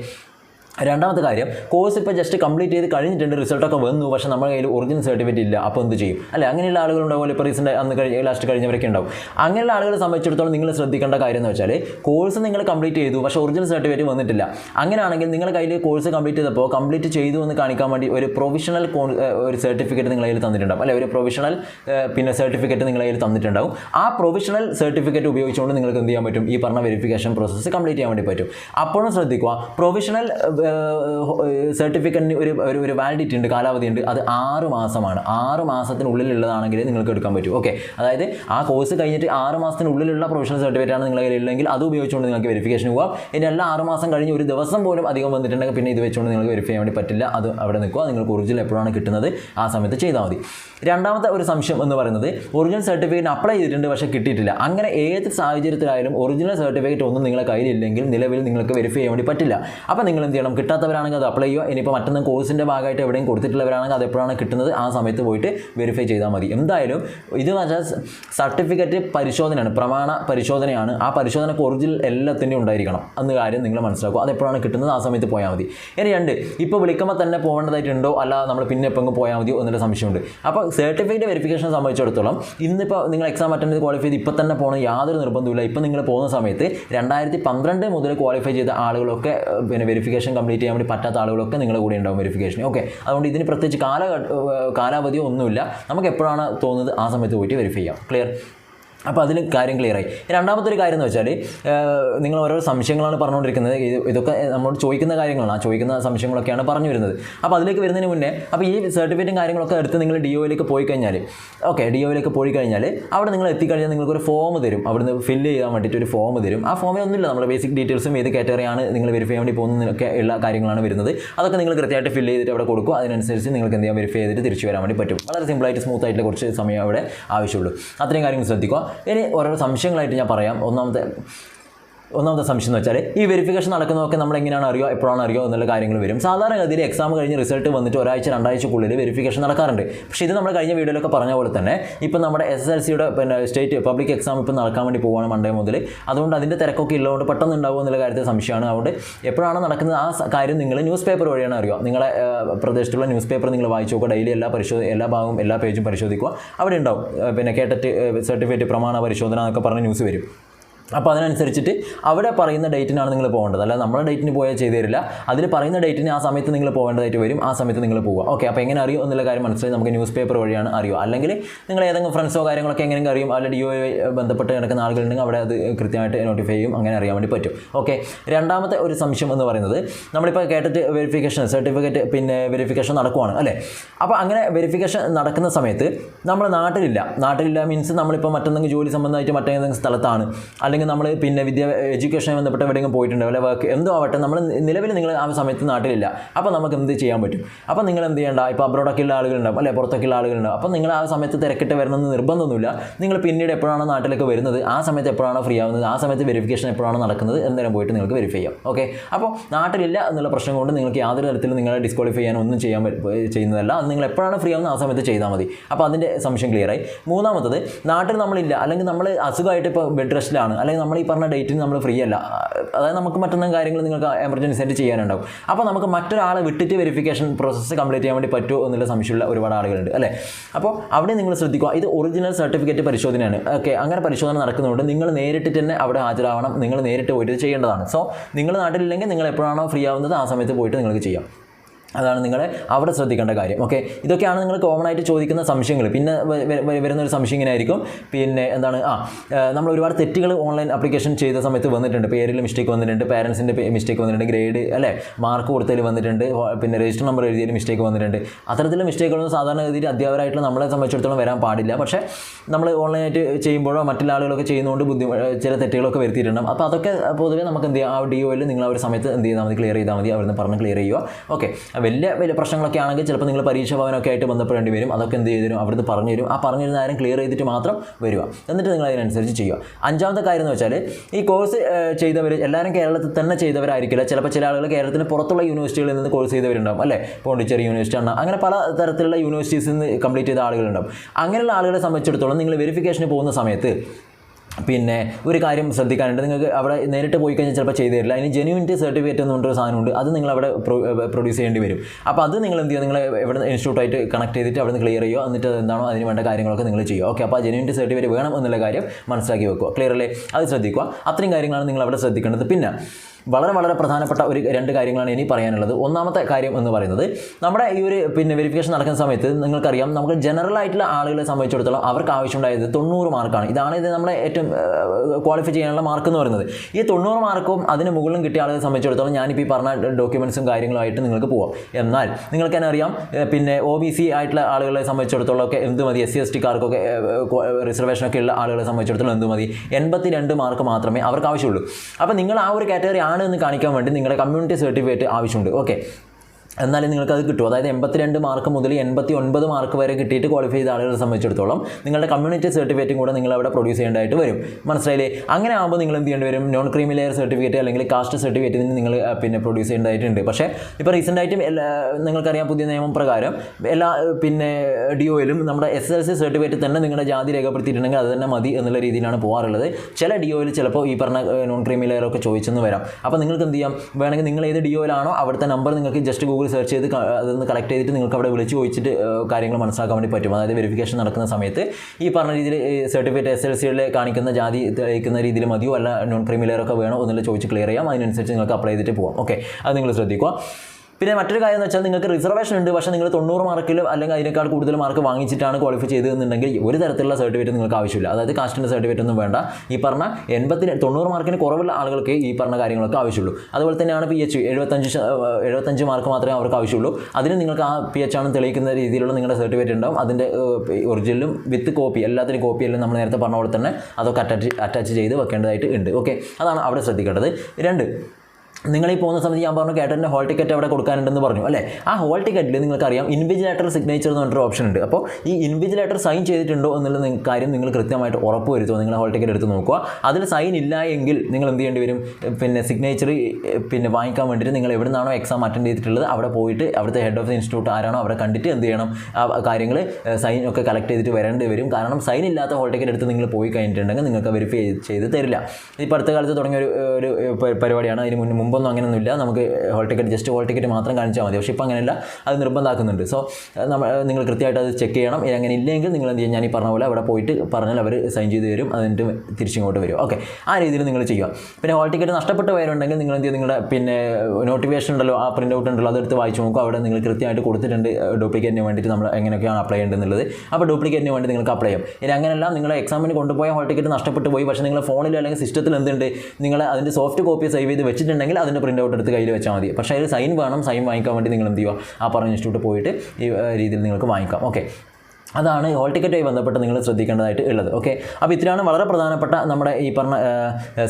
Speaker 1: രണ്ടാമത്തെ കാര്യം കോഴ്സ് ഇപ്പോൾ ജസ്റ്റ് കംപ്ലീറ്റ് ചെയ്ത് കഴിഞ്ഞിട്ടുണ്ട് റിസൾട്ടൊക്കെ വന്നു പക്ഷേ നമ്മുടെ കയ്യിൽ ഒറിജിനൽ സർട്ടിഫിക്കറ്റ് ഇല്ല. അപ്പോൾ എന്ത് ചെയ്യും? അല്ലെ? അങ്ങനെയുള്ള ആളുകളുണ്ടാവും ഇപ്പോൾ റീസെന്റ് അന്ന് കഴിഞ്ഞ ലാസ്റ്റ് കഴിഞ്ഞവരൊക്കെ ഉണ്ടാവും. അങ്ങനെയുള്ള ആളുകളെ സംബന്ധിച്ചിടത്തോളം നിങ്ങൾ ശ്രദ്ധിക്കേണ്ട കാര്യം എന്ന് വെച്ചാൽ കോഴ്സ് നിങ്ങൾ കംപ്ലീറ്റ് ചെയ്തു പക്ഷേ ഒറിജിനൽ സർട്ടിഫിക്കറ്റ് വന്നിട്ടില്ല. അങ്ങനെയാണെങ്കിൽ നിങ്ങളുടെ കയ്യിൽ കോഴ്സ് കംപ്ലീറ്റ് ചെയ്തപ്പോൾ കംപ്ലീറ്റ് ചെയ്തു എന്ന് കാണിക്കാൻ വേണ്ടി ഒരു പ്രൊവിഷണൽ ഒരു സർട്ടിഫിക്കറ്റ് നിങ്ങളുടെ കയ്യിൽ തന്നിട്ടുണ്ടാവും. അല്ലെ? ഒരു പ്രൊവിഷണൽ പിന്നെ സർട്ടിഫിക്കറ്റ് നിങ്ങളുടെ കയ്യിൽ തന്നിട്ടുണ്ടാവും. ആ പ്രൊവിഷണൽ സർട്ടിഫിക്കറ്റ് ഉപയോഗിച്ചുകൊണ്ട് നിങ്ങൾക്ക് എന്ത് ചെയ്യാൻ പറ്റും? ഈ പറഞ്ഞ വെരിഫിക്കേഷൻ പ്രോസസ്സ് കംപ്ലീറ്റ് ചെയ്യാൻ വേണ്ടി പറ്റും. അപ്പോഴും ശ്രദ്ധിക്കുക പ്രൊവിഷണൽ സർട്ടിഫിക്കറ്റിന് ഒരു ഒരു ഒരു വാലിഡിറ്റി ഉണ്ട് കാലാവധി ഉണ്ട്. അത് ആറ് മാസമാണ്. ആറ് മാസത്തിനുള്ളിലുള്ളതാണെങ്കിൽ നിങ്ങൾക്ക് എടുക്കാൻ പറ്റും. ഓക്കെ അതായത് ആ കോഴ്സ് കഴിഞ്ഞിട്ട് ആറ് മാസത്തിനുള്ളിലുള്ള പ്രൊഫഷണൽ സർട്ടിഫിക്കറ്റ് ആണ് നിങ്ങളുടെ കയ്യിലുള്ളെങ്കിൽ അത് ഉപയോഗിച്ചുകൊണ്ട് നിങ്ങൾക്ക് വെരിഫിക്കേഷൻ പോകാം ഇനി എല്ലാ ആറ് മാസം കഴിഞ്ഞ് ഒരു ദിവസം പോലും അധികം വന്നിട്ടുണ്ടെങ്കിൽ പിന്നെ ഇത് വെച്ചുകൊണ്ട് നിങ്ങൾക്ക് വെരിഫൈ ചെയ്യാൻ വേണ്ടി പറ്റില്ല. അത് അവിടെ നിൽക്കുക. നിങ്ങൾക്ക് ഒറിജിനൽ എപ്പോഴാണ് കിട്ടുന്നത് ആ സമയത്ത് ചെയ്താൽ മതി. രണ്ടാമത്തെ ഒരു സംശയം എന്ന് പറയുന്നത് ഒറിജിനൽ സർട്ടിഫിക്കറ്റ് അപ്ലൈ ചെയ്തിട്ടുണ്ട് പക്ഷേ കിട്ടിയിട്ടില്ല. അങ്ങനെ ഏത് സാഹചര്യത്തിലായാലും ഒറിജിനൽ സർട്ടിഫിക്കറ്റ് ഒന്നും നിങ്ങളുടെ കയ്യിലില്ലെങ്കിൽ നിലവിൽ നിങ്ങൾക്ക് വെരിഫൈ ചെയ്യാൻ വേണ്ടി പറ്റില്ല. അപ്പോൾ നിങ്ങൾ എന്ത് ചെയ്യണം? കിട്ടാത്തവരാണെങ്കിൽ അത് അപ്ലൈ ചെയ്യുക. ഇനിയിപ്പോൾ മറ്റൊന്നും കോഴ്സിന്റെ ഭാഗമായിട്ട് എവിടെയും കൊടുത്തിട്ടുള്ളവരാണെങ്കിൽ അത് എപ്പോഴാണ് കിട്ടുന്നത്? ആ സമയത്ത് പോയിട്ട് വെരിഫൈ ചെയ്താൽ മതി. എന്തായാലും ഇത് വെച്ചാൽ സർട്ടിഫിക്കറ്റ് പരിശോധനയാണ് പ്രമാണ പരിശോധനയാണ്. ആ പരിശോധനക്ക് ഒറിജിനൽ എല്ലാത്തിന്റെയും ഉണ്ടായിരിക്കണം. എന്ന കാര്യം നിങ്ങൾ മനസ്സിലാക്കുക. അത് എപ്പോഴാണ് കിട്ടുന്നത്? ആ സമയത്ത് പോയാൽ മതി. ഇനി രണ്ട് ഇപ്പോൾ വിളിക്കുമ്പോൾ തന്നെ പോകേണ്ടതായിട്ടുണ്ടോ? അല്ല നമ്മൾ പിന്നെ എപ്പോൾ പോയാൽ മതിയോ എന്നുള്ള സംശയമുണ്ട്. അപ്പോൾ സർട്ടിഫിക്കറ്റ് വെരിഫിക്കേഷൻ സംബന്ധിച്ചിടത്തോളം ഇന്നിപ്പോൾ നിങ്ങൾ എക്സാം അറ്റൻഡ് ചെയ്ത് ക്വാളിഫൈ ചെയ്ത് ഇപ്പോൾ തന്നെ പോകണം. യാതൊരു നിർബന്ധമില്ല ഇപ്പോൾ നിങ്ങൾ പോകുന്ന സമയത്ത് രണ്ടായിരത്തി പന്ത്രണ്ട് മുതൽ ക്വാളിഫൈ ചെയ്ത ആളുകളൊക്കെ പിന്നെ വെരിഫിക്കേഷൻ കംപ്ലീറ്റ് ചെയ്യാൻ വേണ്ടി പറ്റാത്ത ആളുകളൊക്കെ നിങ്ങളുടെ കൂടെ ഉണ്ടാവും വെരിഫിക്കേഷൻ ഓക്കെ അതുകൊണ്ട് ഇതിന് പ്രത്യേകിച്ച് കാല കാലാവധിയോ ഒന്നുമില്ല. നമുക്ക് എപ്പോഴാണ് തോന്നുന്നത് ആ സമയത്ത് പോയിട്ട് വെരിഫൈ ചെയ്യാം. ക്ലിയർ അപ്പോൾ അതിൽ കാര്യം ക്ലിയർ ആയി. രണ്ടാമത്തെ ഒരു കാര്യം എന്ന് വെച്ചാൽ നിങ്ങൾ ഓരോ സംശയങ്ങളാണ് പറഞ്ഞുകൊണ്ടിരിക്കുന്നത്. ഇത് ഇതൊക്കെ നമ്മളോട് ചോദിക്കുന്ന കാര്യങ്ങളാണ്. ആ ചോദിക്കുന്ന സംശയങ്ങളൊക്കെയാണ് പറഞ്ഞു വരുന്നത്. അപ്പോൾ അതിലേക്ക് വരുന്നതിന് മുന്നേ അപ്പോൾ ഈ സർട്ടിഫിക്കറ്റും കാര്യങ്ങളൊക്കെ എടുത്ത് നിങ്ങൾ ഡി ഒയിലേക്ക് പോയി കഴിഞ്ഞാൽ ഓക്കെ ഡി ഒയിലേക്ക് പോയി കഴിഞ്ഞാൽ അവിടെ നിങ്ങൾ എത്തിക്കഴിഞ്ഞാൽ നിങ്ങൾക്ക് ഒരു ഫോം തരും. അവിടുന്ന് ഫില്ല് ചെയ്യാൻ വേണ്ടിയിട്ട് ഒരു ഫോം തരും. ആ ഫോമിൽ ഒന്നുമില്ല. നമ്മുടെ ബേസിക് ഡീറ്റെയിൽസും ഏത് കാറ്റഗറിയാണ് നിങ്ങൾ വെരിഫൈ വേണ്ടി പോകുന്നതിനൊക്കെ ഉള്ള കാര്യങ്ങളാണ് വരുന്നത്. അതൊക്കെ നിങ്ങൾ കൃത്യമായിട്ട് ഫില്ല് ചെയ്തിട്ട് അവിടെ കൊടുക്കും അതിനനുസരിച്ച് നിങ്ങൾക്ക് എന്ത് ചെയ്യാൻ വെരിഫൈ ചെയ്തിട്ട് തിരിച്ചു വരാൻ വേണ്ടി പറ്റും. വളരെ സിമ്പിളായിട്ട് സ്മൂത്ത് ആയിട്ടുള്ള കുറച്ച് സമയം അവിടെ ആവശ്യമുള്ളൂ. അത്രയും കാര്യങ്ങൾ ശ്രദ്ധിക്കുക. ഇനി ഓരോ സംശയങ്ങളായിട്ട് ഞാൻ പറയാം. ഒന്നാമത്തെ ഒന്നാമത്തെ സംശയം എന്ന് വെച്ചാൽ ഈ വെരിഫിക്കേഷൻ നടക്കുന്നതൊക്കെ നമ്മൾ എങ്ങനെയാണ് അറിയുക എപ്പോഴാണ് അറിയുക എന്നുള്ള കാര്യങ്ങൾ വരും. സാധാരണഗതിയിൽ എക്സാം കഴിഞ്ഞ് റിസൾട്ട് വന്നിട്ട് ഒരാഴ്ച രണ്ടാഴ്ചക്കുള്ളിൽ വെരിഫിക്കേഷൻ നടക്കാറുണ്ട്. പക്ഷേ ഇത് നമ്മൾ കഴിഞ്ഞ വീഡിയോയിലൊക്കെ പറഞ്ഞ പോലെ തന്നെ ഇപ്പം നമ്മുടെ എസ് എസ് എൽ സിയുടെ പിന്നെ സ്റ്റേറ്റ് പബ്ലിക് എക്സാം ഇപ്പം നടക്കാൻ വേണ്ടി പോവുകയാണ് മണ്ടേ മുതൽ. അതുകൊണ്ട് അതിന്റെ തിരക്കൊക്കെ ഉള്ളതുകൊണ്ട് പെട്ടെന്ന് ഉണ്ടാവും എന്നുള്ള കാര്യത്തിൽ സംശയമാണ്. അതുകൊണ്ട് എപ്പോഴാണ് നടക്കുന്നത് ആ കാര്യം നിങ്ങൾ ന്യൂസ് പേപ്പർ വഴിയാണ് അറിയുക. നിങ്ങളെ പ്രദേശത്തുള്ള ന്യൂസ് പേപ്പർ നിങ്ങൾ വായിച്ചു നോക്കുക. ഡെയിലി എല്ലാ പരിശോധന എല്ലാ ഭാഗവും എല്ലാ പേജും പരിശോധിക്കുക. അവിടെ ഉണ്ടാവും. പിന്നെ കേട്ടിട്ട് സർട്ടിഫിക്കറ്റ് പ്രമാണ പരിശോധന എന്നൊക്കെ പറഞ്ഞ ന്യൂസ് വരും. അപ്പോൾ അതിനനുസരിച്ചിട്ട് അവിടെ പറയുന്ന ഡേറ്റിനാണ് നിങ്ങൾ പോകേണ്ടത്. അല്ല നമ്മുടെ ഡേറ്റിന് പോയാൽ ചെയ്തു തരില്ല. അതിൽ പറയുന്ന ഡേറ്റിന് ആ സമയത്ത് നിങ്ങൾ പോകേണ്ടതായിട്ട് വരും. ആ സമയത്ത് നിങ്ങൾ പോവുക. ഓക്കെ അപ്പോൾ എങ്ങനെ അറിയും എന്നുള്ള കാര്യം മനസ്സിലായി. നമുക്ക് ന്യൂസ് പേപ്പർ വഴിയാണ് അറിയുക. അല്ലെങ്കിൽ നിങ്ങൾ ഏതെങ്കിലും ഫ്രണ്ട്സോ കാര്യങ്ങളൊക്കെ എങ്ങനെയെങ്കിലും അറിയും. അല്ലെങ്കിൽ ഡിഒ ബന്ധപ്പെട്ട് കിടക്കുന്ന ആളുകളുണ്ടെങ്കിൽ അവിടെ അത് കൃത്യമായിട്ട് നോട്ടിഫൈ ചെയ്യും. അങ്ങനെ അറിയാൻ വേണ്ടി പറ്റും. ഓക്കെ രണ്ടാമത്തെ ഒരു സംശയം എന്ന് പറയുന്നത് നമ്മളിപ്പോൾ കേട്ടിട്ട് വെരിഫിക്കേഷൻ സർട്ടിഫിക്കറ്റ് പിന്നെ വെരിഫിക്കേഷൻ നടക്കുവാണ് അല്ലേ? അപ്പോൾ അങ്ങനെ വെരിഫിക്കേഷൻ നടക്കുന്ന സമയത്ത് നമ്മൾ നാട്ടിലില്ല. നാട്ടിലില്ല മീൻസ് നമ്മളിപ്പോൾ മറ്റെന്തെങ്കിലും ജോലി സംബന്ധമായിട്ട് മറ്റേതെങ്കിലും സ്ഥലത്താണ്. അല്ലെങ്കിൽ നമ്മൾ പിന്നെ വിദ്യ എഡ്യൂക്കേഷനുമായി ബന്ധപ്പെട്ട് എവിടെയെങ്കിലും പോയിട്ടുണ്ടോ അല്ലെ വർക്ക് എന്തോ ആവട്ടെ നമ്മൾ നിലവിൽ നിങ്ങൾ ആ സമയത്ത് നാട്ടിലില്ല. അപ്പോൾ നമുക്ക് എന്ത് ചെയ്യാൻ പറ്റും? അപ്പോൾ നിങ്ങൾ എന്ത് ചെയ്യേണ്ട? ഇപ്പോൾ അബ്രോഡൊക്കെ ഉള്ള ആളുകളുണ്ടാവും അല്ലെ? പുറത്തൊക്കെ ഉള്ള ആളുകളുണ്ടാവും. അപ്പോൾ നിങ്ങൾ ആ സമയത്ത് തിരക്കിട്ട് വരണമെന്ന് നിർബന്ധമൊന്നുമില്ല. നിങ്ങൾ പിന്നീട് എപ്പോഴാണ് നാട്ടിലേക്ക് വരുന്നത് ആ സമയത്ത് എപ്പോഴാണ് ഫ്രീ ആവുന്നത് ആ സമയത്ത് വെരിഫിക്കേഷൻ എപ്പോഴാണ് നടക്കുന്നത് എന്നേരം പോയിട്ട് നിങ്ങൾക്ക് വെരിഫൈ ചെയ്യാം. ഓക്കെ അപ്പോൾ നാട്ടിലില്ല എന്നുള്ള പ്രശ്നം കൊണ്ട് നിങ്ങൾക്ക് യാതൊരു തരത്തിലും നിങ്ങളെ ഡിസ്ക്വാളിഫൈ ചെയ്യാൻ ഒന്നും ചെയ്യാൻ ചെയ്യുന്നതല്ല. അത് നിങ്ങൾ എപ്പോഴാണ് ഫ്രീ ആവുന്നത് ആ സമയത്ത് ചെയ്താൽ മതി. അപ്പോൾ അതിന്റെ സംശയം ക്ലിയറായി മൂന്നാമത്തത് നാട്ടിൽ നമ്മളില്ല. അല്ലെങ്കിൽ നമ്മൾ അസുഖമായിട്ട് ഇപ്പോൾ ബെഡ് റെസ്റ്റിലാണ് അല്ലെങ്കിൽ നമ്മൾ ഈ പറഞ്ഞ ഡേറ്റിന് നമ്മൾ ഫ്രീ അല്ല. അതായത് നമുക്ക് മറ്റൊന്നും കാര്യങ്ങൾ നിങ്ങൾക്ക് എമർജൻസി ആയിട്ട് ചെയ്യാനുണ്ടാവും. അപ്പോൾ നമുക്ക് മറ്റൊരാളെ വിട്ടിട്ട് വെരിഫിക്കേഷൻ പ്രോസസ്സ് കംപ്ലീറ്റ് ചെയ്യാൻ വേണ്ടി പറ്റുമോ എന്നുള്ള സംശയമുള്ള ഒരുപാട് ആളുകളുണ്ട് അല്ലേ? അപ്പോൾ അവിടെ നിങ്ങൾ ശ്രദ്ധിക്കുക ഇത് ഒറിജിനൽ സർട്ടിഫിക്കറ്റ് പരിശോധനയാണ്. ഓക്കെ അങ്ങനെ പരിശോധന നടക്കുന്നതുകൊണ്ട് നിങ്ങൾ നേരിട്ട് തന്നെ അവിടെ ഹാജരാവണം. നിങ്ങൾ നേരിട്ട് പോയിട്ട് ചെയ്യേണ്ടതാണ്. സോ നിങ്ങൾ നാട്ടിലില്ലെങ്കിൽ നിങ്ങൾ എപ്പോഴാണോ ഫ്രീ ആവുന്നത് ആ സമയത്ത് പോയിട്ട് നിങ്ങൾക്ക് ചെയ്യാം. അതാണ് നിങ്ങൾ അവിടെ ശ്രദ്ധിക്കേണ്ട കാര്യം. ഓക്കെ ഇതൊക്കെയാണ് നിങ്ങൾ കോമൺ ആയിട്ട് ചോദിക്കുന്ന സംശയങ്ങൾ. പിന്നെ വരുന്ന ഒരു സംശയം ഇങ്ങനെ ആയിരിക്കും. പിന്നെ എന്താണ്? ആ നമ്മൾ ഒരുപാട് തെറ്റുകൾ ഓൺലൈൻ അപ്ലിക്കേഷൻ ചെയ്ത സമയത്ത് വന്നിട്ടുണ്ട്. പേരിൽ മിസ്റ്റേക്ക് വന്നിട്ടുണ്ട്. പാരൻസിന്റെ മിസ്റ്റേക്ക് വന്നിട്ടുണ്ട്. ഗ്രേഡ് അല്ലേ? മാർക്ക് കൊടുത്തതിൽ വന്നിട്ടുണ്ട്. പിന്നെ രജിസ്റ്റർ നമ്പർ എഴുതിയതിൽ മിസ്റ്റേക്ക് വന്നിട്ടുണ്ട്. അത്തരത്തിലുള്ള മിസ്റ്റേക്കുകളൊന്നും സാധാരണ രീതിയിൽ അധ്യാപകരായിട്ടുള്ള നമ്മളെ സംബന്ധിച്ചിടത്തോളം വരാൻ പാടില്ല. പക്ഷേ നമ്മൾ ഓൺലൈനായിട്ട് ചെയ്യുമ്പോഴോ മറ്റുള്ള ആളുകളൊക്കെ ചെയ്യുന്നതുകൊണ്ട് ബുദ്ധിമുട്ട് ചില തെറ്റുകളൊക്കെ വരുത്തിയിട്ടുണ്ടാകും അപ്പോൾ അതൊക്കെ പൊതുവേ നമുക്ക് എന്ത് ചെയ്യാം? ആ ഡി ഒയിൽ നിങ്ങൾ ആ ഒരു സമയത്ത് എന്ത് ചെയ്താൽ മതി? ക്ലിയർ ചെയ്താൽ മതി. അവിടുന്ന് പറഞ്ഞ് ക്ലിയർ ചെയ്യുക. ഓക്കെ വലിയ വലിയ പ്രശ്നങ്ങളൊക്കെ ആണെങ്കിൽ ചിലപ്പോൾ നിങ്ങൾ പരീക്ഷ ഭവനമൊക്കെ ആയിട്ട് ബന്ധപ്പെടേണ്ടി വരും. അതൊക്കെ എന്ത് ചെയ്തു തരും? അവിടുന്ന് പറഞ്ഞു തരും. ആ പറഞ്ഞു തരുന്ന കാര്യം ക്ലിയർ ചെയ്തിട്ട് മാത്രം വരിക എന്നിട്ട് നിങ്ങൾ അതിനനുസരിച്ച് ചെയ്യുക അഞ്ചാമത്തെ കാര്യം എന്ന് വെച്ചാൽ ഈ കോഴ്സ് ചെയ്തവർ എല്ലാവരും കേരളത്തിൽ തന്നെ ചെയ്തവരായിരിക്കില്ല. ചിലപ്പോൾ ചില ആളുകൾ കേരളത്തിന് പുറത്തുള്ള യൂണിവേഴ്സിറ്റികളിൽ നിന്ന് കോഴ്സ് ചെയ്തവരുണ്ടാവും അല്ലേ? പോണ്ടിച്ചേരി യൂണിവേഴ്സിറ്റി ആണ്. അങ്ങനെ പല തരത്തിലുള്ള യൂണിവേഴ്സിറ്റീസ് നിന്ന് കംപ്ലീറ്റ് ചെയ്ത ആളുകളുണ്ടാവും. അങ്ങനെയുള്ള ആളുകളെ സംബന്ധിച്ചിടത്തോളം നിങ്ങൾ വെരിഫിക്കേഷന് പോകുന്ന സമയത്ത് പിന്നെ ഒരു കാര്യം ശ്രദ്ധിക്കാനുണ്ട്. നിങ്ങൾക്ക് അവിടെ നേരിട്ട് പോയി കഴിഞ്ഞാൽ ചിലപ്പോൾ ചെയ്തു തരില്ല. അതിന് ജെന്യൂനിറ്റി സർട്ടിഫിക്കറ്റ് എന്ന് പറഞ്ഞൊരു സാധനമുണ്ട്. അത് നിങ്ങൾ അവിടെ പ്രൊഡ്യൂസ് ചെയ്യേണ്ടി വരും. അപ്പോൾ അത് നിങ്ങൾ എന്ത് ചെയ്യുക? നിങ്ങൾ എവിടെ ഇൻസ്റ്റിറ്റ്യൂട്ടായിട്ട് കണക്ട് ചെയ്തിട്ട് അവിടെ നിന്ന് ക്ലിയർ ചെയ്യുക. എന്നിട്ട് എന്താണോ അതിന് വേണ്ട കാര്യങ്ങളൊക്കെ നിങ്ങൾ ചെയ്യുക. ഓക്കെ അപ്പോൾ ആ ജെന്യൂനിറ്റി സർട്ടിഫിക്കറ്റ് വേണം എന്നുള്ള കാര്യം മനസ്സിലാക്കി വെക്കുക. ക്ലിയർ അല്ലേ? അത് ശ്രദ്ധിക്കുക. അത്രയും കാര്യങ്ങളാണ് നിങ്ങൾ അവിടെ ശ്രദ്ധിക്കേണ്ടത്. പിന്നെ വളരെ വളരെ പ്രധാനപ്പെട്ട ഒരു രണ്ട് കാര്യങ്ങളാണ് ഇനി പറയാനുള്ളത്. ഒന്നാമത്തെ കാര്യം എന്ന് പറയുന്നത് നമ്മുടെ ഈ ഒരു പിന്നെ വെരിഫിക്കേഷൻ നടക്കുന്ന സമയത്ത് നിങ്ങൾക്കറിയാം നമുക്ക് ജനറൽ ആയിട്ടുള്ള ആളുകളെ സംബന്ധിച്ചിടത്തോളം അവർക്ക് ആവശ്യമുണ്ടായത് തൊണ്ണൂറ് മാർക്കാണ് ഇതാണ് ഇത് നമ്മുടെ ഏറ്റവും ക്വാളിഫൈ ചെയ്യാനുള്ള മാർക്ക് എന്ന് പറയുന്നത്. ഈ തൊണ്ണൂറ് മാർക്കും അതിന് മുകളിലും കിട്ടിയ ആളുകളെ സംബന്ധിച്ചിടത്തോളം ഞാനിപ്പോൾ ഈ പറഞ്ഞ ഡോക്യുമെൻസും കാര്യങ്ങളുമായിട്ട് നിങ്ങൾക്ക് പോവാം. എന്നാൽ നിങ്ങൾക്ക് തന്നെ അറിയാം പിന്നെ ഒ ബി സി ആയിട്ടുള്ള ആളുകളെ സംബന്ധിച്ചിടത്തോളം ഒക്കെ എന്ത് മതി? എസ് സി എസ് ടിക്കാർക്കൊക്കെ റിസർവേഷനൊക്കെ ഉള്ള ആളുകളെ സംബന്ധിച്ചിടത്തോളം എന്ത് മതി? എൺപത്തി രണ്ട് മാർക്ക് മാത്രമേ അവർക്ക് ആവശ്യമുള്ളൂ. അപ്പോൾ നിങ്ങൾ ആ ഒരു കാറ്റഗറി ആണ് എന്ന് കാണിക്കാൻ വേണ്ടി നിങ്ങളുടെ കമ്മ്യൂണിറ്റി സർട്ടിഫിക്കറ്റ് ആവശ്യമുണ്ട്. ഓക്കെ എന്നാലും നിങ്ങൾക്ക് അത് കിട്ടും. അതായത് എൺപത്തിരണ്ട് മാർക്ക് മുതൽ എൺപത്തി ഒൻപത് മാർക്ക് വരെ കിട്ടിയിട്ട് ക്വാളിഫൈ ചെയ്ത ആളുകളെ സംബന്ധിച്ചിടത്തോളം നിങ്ങളുടെ കമ്മ്യൂണിറ്റി സർട്ടിഫിക്കറ്റും കൂടെ നിങ്ങൾ അവിടെ പ്രൊഡ്യൂസ് ചെയ്യേണ്ടതായിട്ട് വരും. മനസ്സിലായില്ലേ? അങ്ങനെ ആകുമ്പോൾ നിങ്ങൾ എന്ത് ചെയ്യേണ്ടി വരും? നോൺ ക്രീമി ലെയർ സർട്ടിഫിക്കറ്റ് അല്ലെങ്കിൽ കാസ്റ്റ് സർട്ടിഫിക്കറ്റ് നിങ്ങൾ പിന്നെ പ്രൊഡ്യൂസ് ചെയ്യേണ്ടതായിട്ടുണ്ട്. പക്ഷേ ഇപ്പോൾ റീസെന്റായിട്ടും എല്ലാ നിങ്ങൾക്കറിയാം പുതിയ നിയമം പ്രകാരം എല്ലാ പിന്നെ ഡി ഒയിലും നമ്മുടെ എസ് എൽ സി സർട്ടിഫിക്കറ്റ് തന്നെ നിങ്ങളുടെ ജാതി രേഖപ്പെടുത്തിയിട്ടുണ്ടെങ്കിൽ അത് തന്നെ മതി എന്നുള്ള രീതിയിലാണ് പോകാറുള്ളത് ചില ഡി ഒയിൽ ചിലപ്പോൾ ഈ പറഞ്ഞ നോൺ ക്രീമി ലെയറൊക്കെ ചോദിച്ചെന്ന് വരാം. അപ്പോൾ നിങ്ങൾക്ക് എന്ത് ചെയ്യാം? വേണമെങ്കിൽ നിങ്ങൾ ഏത് ഡി ഒയിലാണോ അവിടുത്തെ നമ്പർ നിങ്ങൾക്ക് ജസ്റ്റ് ഗൂഗിൾ സെർച്ച് ചെയ്ത് അതൊന്ന് കളക്ട് ചെയ്തിട്ട് നിങ്ങൾക്ക് അവിടെ വിളിച്ച് ചോദിച്ചിട്ട് കാര്യങ്ങൾ മനസ്സിലാക്കാൻ വേണ്ടി പറ്റും. അതായത് വെരിഫിക്കേഷൻ നടക്കുന്ന സമയത്ത് ഈ പറഞ്ഞ രീതിയിൽ സർട്ടിഫിക്കറ്റ് എസ് എൽ സിയിൽ കാണിക്കുന്ന ജാതി തെളിയിക്കുന്ന രീതിയിൽ മതിയോ? അല്ല നോൺ ക്രീമി ഒക്കെ വേണോ? ഒന്നുമില്ല ചോദിച്ച് ക്ലിയർ ചെയ്യാം. അതിനനുസരിച്ച് നിങ്ങൾക്ക് അപ്ലൈ ചെയ്തിട്ട് പോകാം ഓക്കെ അത് നിങ്ങൾ ശ്രദ്ധിക്കുക. പിന്നെ മറ്റൊരു കാര്യം എന്ന് വെച്ചാൽ നിങ്ങൾക്ക് റിസർവേഷൻ ഉണ്ട് പക്ഷേ നിങ്ങൾ തൊണ്ണൂറ് മാർക്കിൽ അല്ലെങ്കിൽ അതിനേക്കാൾ കൂടുതൽ മാർക്ക് വാങ്ങിച്ചിട്ടാണ് ക്വാളിഫൈ ചെയ്തതെന്നുണ്ടെങ്കിൽ ഒരു തരത്തിലുള്ള സർട്ടിഫിക്കറ്റ് നിങ്ങൾക്ക് ആവശ്യമില്ല. അതായത് കാസ്റ്റിന്റെ സർട്ടിഫിക്കറ്റ് ഒന്നും വേണ്ട. ഈ പറഞ്ഞ എൺപത്തിന് തൊണ്ണൂറ് മാർക്കിന് കുറവുള്ള ആളുകൾക്ക് ഈ പറഞ്ഞ കാര്യങ്ങളൊക്കെ ആവശ്യമുള്ളൂ. അതുപോലെ തന്നെയാണ് പി എച്ച് എഴുപത്തഞ്ച് എഴുപത്തഞ്ച് മാർക്ക് മാത്രമേ അവർക്ക് ആവശ്യമുള്ളൂ. അതിന് നിങ്ങൾക്ക് ആ പി എച്ച് ആണ് തെളിയിക്കുന്ന രീതിയിലുള്ള നിങ്ങളുടെ സർട്ടിഫിക്കറ്റ് ഉണ്ടാവും. അതിന്റെ ഒറിജിനലും വിത്ത് കോപ്പി എല്ലാത്തിനും കോപ്പി എല്ലാം നമ്മൾ നേരത്തെ പറഞ്ഞ പോലെ തന്നെ അതൊക്കെ അറ്റാച്ച് അറ്റാച്ച് ചെയ്ത് വെക്കേണ്ടതായിട്ട് ഉണ്ട്. ഓക്കെ അതാണ് അവിടെ ശ്രദ്ധിക്കേണ്ടത്. രണ്ട് നിങ്ങൾ ഈ പോകുന്ന സമയത്ത് ഞാൻ പറഞ്ഞു കേട്ടന്റെ ഹോൾ ടിക്കറ്റ് അവിടെ കൊടുക്കാനുണ്ടെന്ന് പറഞ്ഞു അല്ലേ? ആ ഹോൾ ടിക്കറ്റിൽ നിങ്ങൾക്കറിയാം ഇൻവിജിലേറ്റർ സിഗ്നേച്ചർ എന്ന് പറഞ്ഞൊരു ഓപ്ഷൻ ഉണ്ട്. അപ്പോൾ ഈ ഇൻവിജിലേറ്റർ സൈൻ ചെയ്തിട്ടുണ്ടോ എന്നുള്ള കാര്യം നിങ്ങൾ കൃത്യമായിട്ട് ഉറപ്പ് വരുത്തുമോ നിങ്ങൾ ഹോൾ ടിക്കറ്റ് എടുത്ത് നോക്കുക. അതിൽ സൈൻ ഇല്ല എങ്കിൽ നിങ്ങൾ എന്ത് ചെയ്യേണ്ടി വരും? പിന്നെ സിഗ്നേച്ചർ പിന്നെ വാങ്ങിക്കാൻ വേണ്ടിയിട്ട് നിങ്ങൾ എവിടെ നിന്നാണോ എക്സാം അറ്റൻഡ് ചെയ്തിട്ടുള്ളത് അവിടെ പോയിട്ട് അവിടുത്തെ ഹെഡ് ഓഫ് ദി ഇൻസ്റ്റിറ്റ്യൂട്ട് ആരാണോ അവരെ കണ്ടിട്ട് എന്ത് ചെയ്യണം? ആ കാര്യങ്ങൾ സൈൻ ഒക്കെ കളക്ട് ചെയ്തിട്ട് വരേണ്ടി വരും. കാരണം സൈൻ ഇല്ലാത്ത ഹോൾ ടിക്കറ്റ് എടുത്ത് നിങ്ങൾ പോയി കഴിഞ്ഞിട്ടുണ്ടെങ്കിൽ നിങ്ങൾക്ക് വെരിഫൈ ചെയ്ത് തരില്ല. ഇപ്പോൾ അടുത്ത കാലത്ത് തുടങ്ങിയ ഒരു ഒരു പരിപാടിയാണ്. അതിന് മുന്നേ മുമ്പൊന്നും അങ്ങനെയൊന്നുമില്ല. നമുക്ക് hall ticket just hall ticket മാത്രം കാണിച്ചാൽ മതി. പക്ഷേ ഇപ്പോൾ അങ്ങനെയല്ല. അത് നിർബന്ധമാക്കുന്നുണ്ട്. സോ നമ്മൾ നിങ്ങൾ കൃത്യമായിട്ട് അത് ചെക്ക് ചെയ്യണം. അങ്ങനെ ഇല്ലെങ്കിൽ നിങ്ങൾ എന്ത് ഞാൻ ഈ പറഞ്ഞ പോലെ അവിടെ പോയിട്ട് പറഞ്ഞാൽ അവർ സൈൻ ചെയ്ത് തരും. അതിന്റെ തിരിച്ചിങ്ങോട്ട് വരും. ഓക്കെ ആ രീതിയിൽ നിങ്ങൾ ചെയ്യുക. പിന്നെ ഹോൾ ടിക്കറ്റ് നഷ്ടപ്പെട്ട് പോയവരുണ്ടെങ്കിൽ നിങ്ങൾ എന്ത് ചെയ്യും? നിങ്ങളുടെ പിന്നെ നോട്ടിഫിക്കേഷൻ ഉണ്ടല്ലോ ആ പ്രിന്റ് ഔട്ട് ഉണ്ടല്ലോ അതെടുത്ത് വായിച്ച് നോക്കുക. അവിടെ നിങ്ങൾ കൃത്യമായിട്ട് കൊടുത്തിട്ടുണ്ട്. ഡ്യൂപ്ലിക്കേറ്റിന് വേണ്ടിയിട്ട് നമ്മൾ എങ്ങനെയൊക്കെയാണ് അപ്ലൈ ചെയ്യേണ്ടതെന്നുള്ളത്. അപ്പോൾ ഡ്യൂപ്ലിക്കേറ്റിന് വേണ്ടി നിങ്ങൾക്ക് അപ്ലൈ ചെയ്യാം. ഇനി അങ്ങനെയല്ല നിങ്ങൾ എക്സാമിന് കൊണ്ടുപോയ ഹോൾ ടിക്കറ്റ് നഷ്ടപ്പെട്ടു പോയി പക്ഷേ നിങ്ങൾ ഫോണിൽ അല്ലെങ്കിൽ സിസ്റ്റത്തിൽ എന്തുണ്ട്? നിങ്ങൾ അതിന്റെ സോഫ്റ്റ് കോപ്പി സേവ് ചെയ്ത് വെച്ചിട്ടുണ്ടെങ്കിൽ അതിന്റെ പ്രിന്റ് ഔട്ട് എടുത്ത് കയ്യിൽ വെച്ചാൽ മതി. പക്ഷേ അതിൽ സൈൻ വേണം സൈൻ വാങ്ങിക്കാൻ വേണ്ടി നിങ്ങൾ എന്ത് ചെയ്യുക? ആ പറഞ്ഞ ഇൻസ്റ്റിറ്റ്യൂട്ട് പോയിട്ട് ഈ രീതിയിൽ നിങ്ങൾക്ക് വാങ്ങിക്കാം. ഓക്കെ അതാണ് ഹോൾ ടിക്കറ്റുമായി ബന്ധപ്പെട്ട് നിങ്ങൾ ശ്രദ്ധിക്കേണ്ടതായിട്ട് ഉള്ളത്. ഓക്കെ അപ്പോൾ ഇത്രയാണ് വളരെ പ്രധാനപ്പെട്ട നമ്മുടെ ഈ പറഞ്ഞ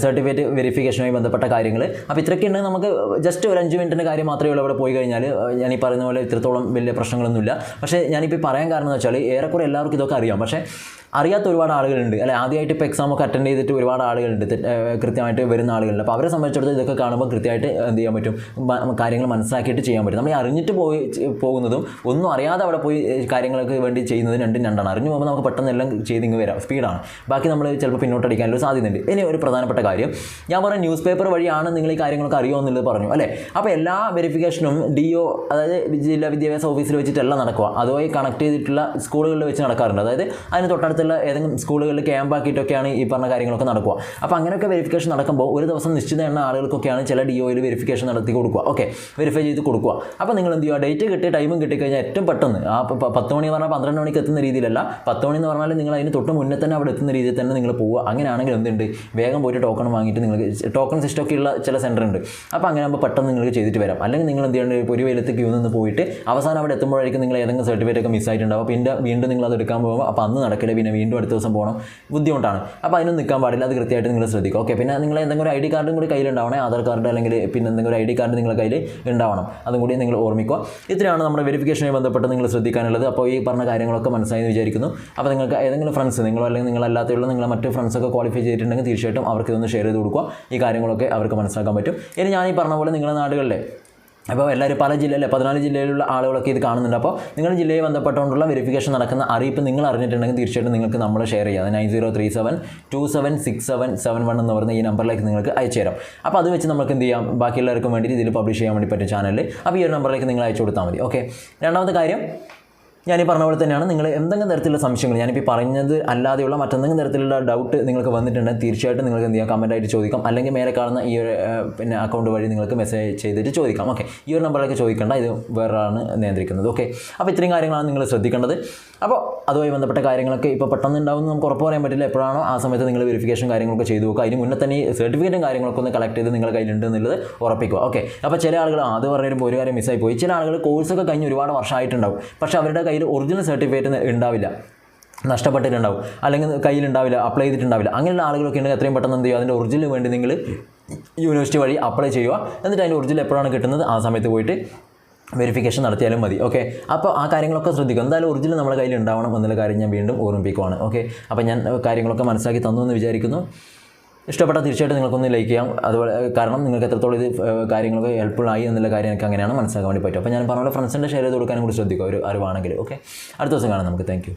Speaker 1: സർട്ടിഫിക്കറ്റ് വെരിഫിക്കേഷനുമായി ബന്ധപ്പെട്ട കാര്യങ്ങൾ അപ്പോൾ ഇത്രയൊക്കെ ഉണ്ടെങ്കിൽ നമുക്ക് ജസ്റ്റ് ഒരു അഞ്ച് മിനിറ്റിന്റെ കാര്യം മാത്രമേ ഉള്ളൂ അവിടെ പോയി കഴിഞ്ഞാൽ. ഞാൻ ഈ പറയുന്ന പോലെ ഇത്രത്തോളം വലിയ പ്രശ്നങ്ങളൊന്നുമില്ല. പക്ഷേ ഞാനിപ്പോൾ പറയാൻ കാരണം എന്ന് വെച്ചാൽ ഏറെക്കുറെ എല്ലാവർക്കും ഇതൊക്കെ അറിയാം. പക്ഷേ അറിയാത്ത ഒരുപാട് ആളുകളുണ്ട്. അല്ലെ ആദ്യമായിട്ട് ഇപ്പോൾ എക്സാം ഒക്കെ അറ്റൻഡ് ചെയ്തിട്ട് ഒരുപാട് ആളുകളുണ്ട്. കൃത്യമായിട്ട് വരുന്ന ആളുകളുണ്ട്. അപ്പോൾ അവരെ സംബന്ധിച്ചിടത്തോളം ഇതൊക്കെ കാണുമ്പോൾ കൃത്യമായിട്ട് എന്ത് ചെയ്യാൻ പറ്റും? കാര്യങ്ങൾ മനസ്സിലാക്കിയിട്ട് ചെയ്യാൻ പറ്റും. നമ്മൾ അറിഞ്ഞിട്ട് പോയി പോകുന്നതും ഒന്നും അറിയാതെ അവിടെ പോയി കാര്യങ്ങൾക്ക് വേണ്ടി ചെയ്യുന്നതും രണ്ടും രണ്ടാണ്. അറിഞ്ഞു പോകുമ്പോൾ നമുക്ക് പെട്ടെന്ന് എല്ലാം ചെയ്ത് ഇങ്ങ് വരാം. സ്പീഡാണ്. ബാക്കി നമ്മൾ ചിലപ്പോൾ പിന്നോട്ടടിക്കാനുള്ള സാധ്യതയുണ്ട്. ഇനി ഒരു പ്രധാനപ്പെട്ട കാര്യം. ഞാൻ പറഞ്ഞ ന്യൂസ് പേപ്പർ വഴിയാണ് നിങ്ങൾ ഈ കാര്യങ്ങളൊക്കെ അറിയുമോ എന്നുള്ളത് പറഞ്ഞു. അല്ലേ? അപ്പോൾ എല്ലാ വെരിഫിക്കേഷനും ഡി ഒ അതായത് ജില്ലാ വിദ്യാഭ്യാസ ഓഫീസിൽ വെച്ചിട്ടല്ല നടക്കുക. അതുമായി കണക്ട് ചെയ്തിട്ടുള്ള സ്കൂളുകളിൽ വെച്ച് നടക്കാറുണ്ട്. അതായത് അതിന് തൊട്ടടുത്തുള്ള ഏതെങ്കിലും സ്കൂളുകളിൽ ക്യാമ്പ് ആക്കിയിട്ടൊക്കെയാണ് ഈ പറഞ്ഞ കാര്യങ്ങളൊക്കെ നടക്കുക. അപ്പോൾ അങ്ങനെയൊക്കെ വെരിഫിക്കേഷൻ നടക്കുമ്പോൾ ഒരു ദിവസം നിശ്ചിത എണ്ണ ആളുകൾക്കൊക്കെയാണ് ചില ഡി ഒയിൽ വെരിഫിക്കേഷൻ നടത്തി കൊടുക്കുക. ഓക്കെ വെരിഫൈ ചെയ്ത് കൊടുക്കുക. അപ്പോൾ നിങ്ങൾ എന്ത് ചെയ്യുക? ഡേറ്റ് കിട്ടിയ ടൈമും കിട്ടിക്കഴിഞ്ഞാൽ ഏറ്റവും പെട്ടെന്ന് ആ പത്ത് മണി പറഞ്ഞാൽ പന്ത്രണ്ട് മണിക്ക് എത്തുന്ന രീതിയിലല്ല. പത്ത് മണി എന്ന് പറഞ്ഞാൽ നിങ്ങൾ അതിന് തൊട്ട് മുന്നേ തന്നെ അവിടെ എത്തുന്ന രീതിയിൽ തന്നെ നിങ്ങൾ പോവുക. അങ്ങനെയാണെങ്കിൽ എന്തുണ്ട്? വേഗം പോയിട്ട് ടോക്കൺ വാങ്ങിയിട്ട് നിങ്ങൾക്ക് ടോക്കൺ സിസ്റ്റം ഒക്കെ ഉള്ള ചില സെന്റർ ഉണ്ട്. അപ്പോൾ അങ്ങനെ ആകുമ്പോൾ പെട്ടെന്ന് നിങ്ങൾക്ക് ചെയ്തിട്ട് വരാം. അല്ലെങ്കിൽ നിങ്ങൾ എന്ത് ചെയ്യേണ്ടത് ഒരു വെയിലത്ത് ക്യൂ നിന്ന് പോയിട്ട് അവസാനം അവിടെ എത്തുമ്പോഴായിരിക്കും നിങ്ങൾ ഏതെങ്കിലും സർട്ടിഫിക്കറ്റ് ഒക്കെ മിസ്സായിട്ടുണ്ടാവും പിന്നെ വീണ്ടും നിങ്ങൾ അത് എടുക്കാൻ പോകുമ്പോൾ അപ്പോൾ അന്ന് നടക്കില്ല. പിന്നെ വീണ്ടും അടുത്ത ദിവസം പോകണം. ബുദ്ധിമുട്ടാണ്. അപ്പോൾ അതിനൊന്നും നിൽക്കാൻ പാടില്ല. അത് കൃത്യമായിട്ട് നിങ്ങൾ ശ്രദ്ധിക്കുക. ഓക്കെ പിന്നെ നിങ്ങൾ എന്തെങ്കിലും ഐ ഡി കാർഡും കൂടി കയ്യിലുണ്ടാവണേ ആധാർ കാർഡ് അല്ലെങ്കിൽ പിന്നെ എന്തെങ്കിലും ഐ ഡി കാർഡ് നിങ്ങളുടെ കയ്യിൽ ഉണ്ടാവണം. അതും കൂടി നിങ്ങൾ ഓർമ്മിക്കുക. ഇത്രയാണ് നമ്മുടെ വെരിഫിക്കേഷനുമായി ബന്ധപ്പെട്ട് നിങ്ങൾ ശ്രദ്ധിക്കാനുള്ളത്. അപ്പോൾ ഈ പറഞ്ഞ കാര്യങ്ങളൊക്കെ മനസ്സിലായി എന്ന് വിചാരിക്കുന്നു. അപ്പോൾ നിങ്ങൾക്ക് ഏതെങ്കിലും ഫ്രണ്ട്സ് നിങ്ങളോ അല്ലെങ്കിൽ നിങ്ങളല്ലാത്തുള്ള നിങ്ങളെ മറ്റ് ഫ്രണ്ട്സൊക്കെ ക്വാളിഫൈ ചെയ്തിട്ടുണ്ടെങ്കിൽ തീർച്ചയായിട്ടും അവർക്ക് ഇതൊന്ന് ഷെയർ ചെയ്ത് കൊടുക്കുക. ഈ കാര്യങ്ങളൊക്കെ അവർക്ക് മനസ്സിലാക്കാൻ പറ്റും. ഇനി ഞാൻ ഈ പറഞ്ഞ പോലെ നിങ്ങളുടെ നാടുകളിലെ അപ്പോൾ എല്ലാവരും പല ജില്ലയിലെ പതിനാല് ജില്ലയിലുള്ള ആളുകളൊക്കെ ഇത് കാണുന്നുണ്ട്. അപ്പോൾ നിങ്ങളുടെ ജില്ലയെ ബന്ധപ്പെട്ടുകൊണ്ടുള്ള വെരിഫിക്കേഷൻ നടക്കുന്ന അറിയിപ്പ് നിങ്ങൾ അറിഞ്ഞിട്ടുണ്ടെങ്കിൽ തീർച്ചയായിട്ടും നിങ്ങൾക്ക് നമ്മൾ ഷെയർ ചെയ്യാം. Nine zero three seven two seven six seven seven one എന്ന് പറയുന്ന ഈ നമ്പറിലേക്ക് നിങ്ങൾക്ക് അയച്ചു തരാം. അപ്പോൾ അത് വെച്ച് നമുക്ക് എന്ത് ചെയ്യാം? ബാക്കിയുള്ളവർക്കും വേണ്ടി ഇതിൽ പബ്ലിഷ് ചെയ്യാൻ വേണ്ടി പറ്റും ചാനലിൽ അപ്പോൾ ഈ ഒരു നമ്പറിലേക്ക് നിങ്ങൾ അയച്ചു കൊടുത്താൽ മതി. ഓക്കെ രണ്ടാമത്തെ കാര്യം ഞാൻ ഈ പറഞ്ഞ പോലെ തന്നെയാണ്. നിങ്ങൾ എന്തെങ്കിലും തരത്തിലുള്ള സംശയങ്ങൾ ഞാനിപ്പോൾ പറഞ്ഞത് അല്ലാതെയുള്ള മറ്റെന്തെങ്കിലും തരത്തിലുള്ള ഡൗട്ട് നിങ്ങൾക്ക് വന്നിട്ടുണ്ടെങ്കിൽ തീർച്ചയായിട്ടും നിങ്ങൾക്ക് എന്ത് ചെയ്യാം? കമന്റായിട്ട് ചോദിക്കാം. അല്ലെങ്കിൽ മേലെ കാണുന്ന ഈ ഒരു പിന്നെ അക്കൗണ്ട് വഴി നിങ്ങൾക്ക് മെസ്സേജ് ചെയ്തിട്ട് ചോദിക്കാം. ഓക്കെ ഈ ഒരു നമ്പറിലേക്ക് ചോദിക്കേണ്ട. ഇത് വേറൊരാളാണ് നിയന്ത്രിക്കുന്നത്. ഓക്കെ അപ്പോൾ ഇത്രയും കാര്യങ്ങളാണ് നിങ്ങൾ ശ്രദ്ധിക്കേണ്ടത്. അപ്പോൾ അതുമായി ബന്ധപ്പെട്ട കാര്യങ്ങളൊക്കെ ഇപ്പോൾ പെട്ടെന്ന് ഉണ്ടാവുമെന്ന് നമുക്ക് ഉറപ്പ് പറയാൻ പറ്റില്ല. എപ്പോഴാണോ ആ സമയത്ത് നിങ്ങൾ വെരിഫിക്കേഷൻ കാര്യങ്ങളൊക്കെ ചെയ്തു നോക്കുക. അതിന് മുന്നേ തന്നെ സർട്ടിഫിക്കറ്റും കാര്യങ്ങളൊക്കെ ഒന്ന് കളക്ട് ചെയ്ത് നിങ്ങളുടെ കയ്യിലുണ്ട് എന്നുള്ളത് ഉറപ്പിക്കുക. ഓക്കെ അപ്പോൾ ചില ആളുകൾ ആദ്യം പറയുമ്പോൾ ഒരു കാര്യം മിസ്സായി പോയി. ചില ആളുകൾ കോഴ്സൊക്കെ കഴിഞ്ഞ് ഒരുപാട് വർഷമായിട്ടുണ്ടാവും. പക്ഷേ അവരുടെ കയ്യിൽ ഒറിജിനൽ സർട്ടിഫിക്കറ്റ് ഉണ്ടാവില്ല. നഷ്ടപ്പെട്ടിട്ടുണ്ടാവും. അല്ലെങ്കിൽ കയ്യിലുണ്ടാവില്ല അപ്ലൈ ചെയ്തിട്ടുണ്ടാവില്ല. അങ്ങനെയുള്ള ആളുകളൊക്കെ ഉണ്ടെങ്കിൽ എത്രയും പെട്ടെന്ന് എന്ത് ചെയ്യുക? അതിന്റെ ഒറിജിനൽ വേണ്ടി നിങ്ങൾ യൂണിവേഴ്സിറ്റി വഴി അപ്ലൈ ചെയ്യുക. എന്നിട്ട് അതിന്റെ ഒറിജിനൽ എപ്പോഴാണ് കിട്ടുന്നത്? ആ സമയത്ത് പോയിട്ട് വെരിഫിക്കേഷൻ നടത്തിയാലും മതി ഓക്കെ അപ്പോൾ ആ കാര്യങ്ങളൊക്കെ ശ്രദ്ധിക്കും എന്തായാലും ഒറിജിനൽ നമ്മുടെ കയ്യിൽ ഉണ്ടാവണം എന്നുള്ള കാര്യം ഞാൻ വീണ്ടും ഓർമ്മിപ്പിക്കുവാണ് ഓക്കെ അപ്പോൾ ഞാൻ കാര്യങ്ങളൊക്കെ മനസ്സിലാക്കി തന്നു എന്ന് വിചാരിക്കുന്നു. ഇഷ്ടപ്പെട്ടാൽ തീർച്ചയായിട്ടും നിങ്ങൾക്കൊന്ന് ലൈക്ക് ചെയ്യാം. അതുപോലെ കാരണം നിങ്ങൾക്ക് എത്രത്തോളം ഇത് കാര്യങ്ങളൊക്കെ ഹെൽപ്ഫുൾ ആയി എന്നുള്ള കാര്യം എനിക്ക് അങ്ങനെയാണ് മനസ്സിലാക്കാൻ വേണ്ടി പറ്റും അപ്പോൾ ഞാൻ പറഞ്ഞ ഫ്രണ്ട്സിന്റെ ഷെയർ ചെയ്ത് കൊടുക്കാനും കൂടി ശ്രദ്ധിക്കുക ഒരു അറിവാണെങ്കിൽ ഓക്കെ അടുത്ത ദിവസം കാണാം നമുക്ക്. താങ്ക്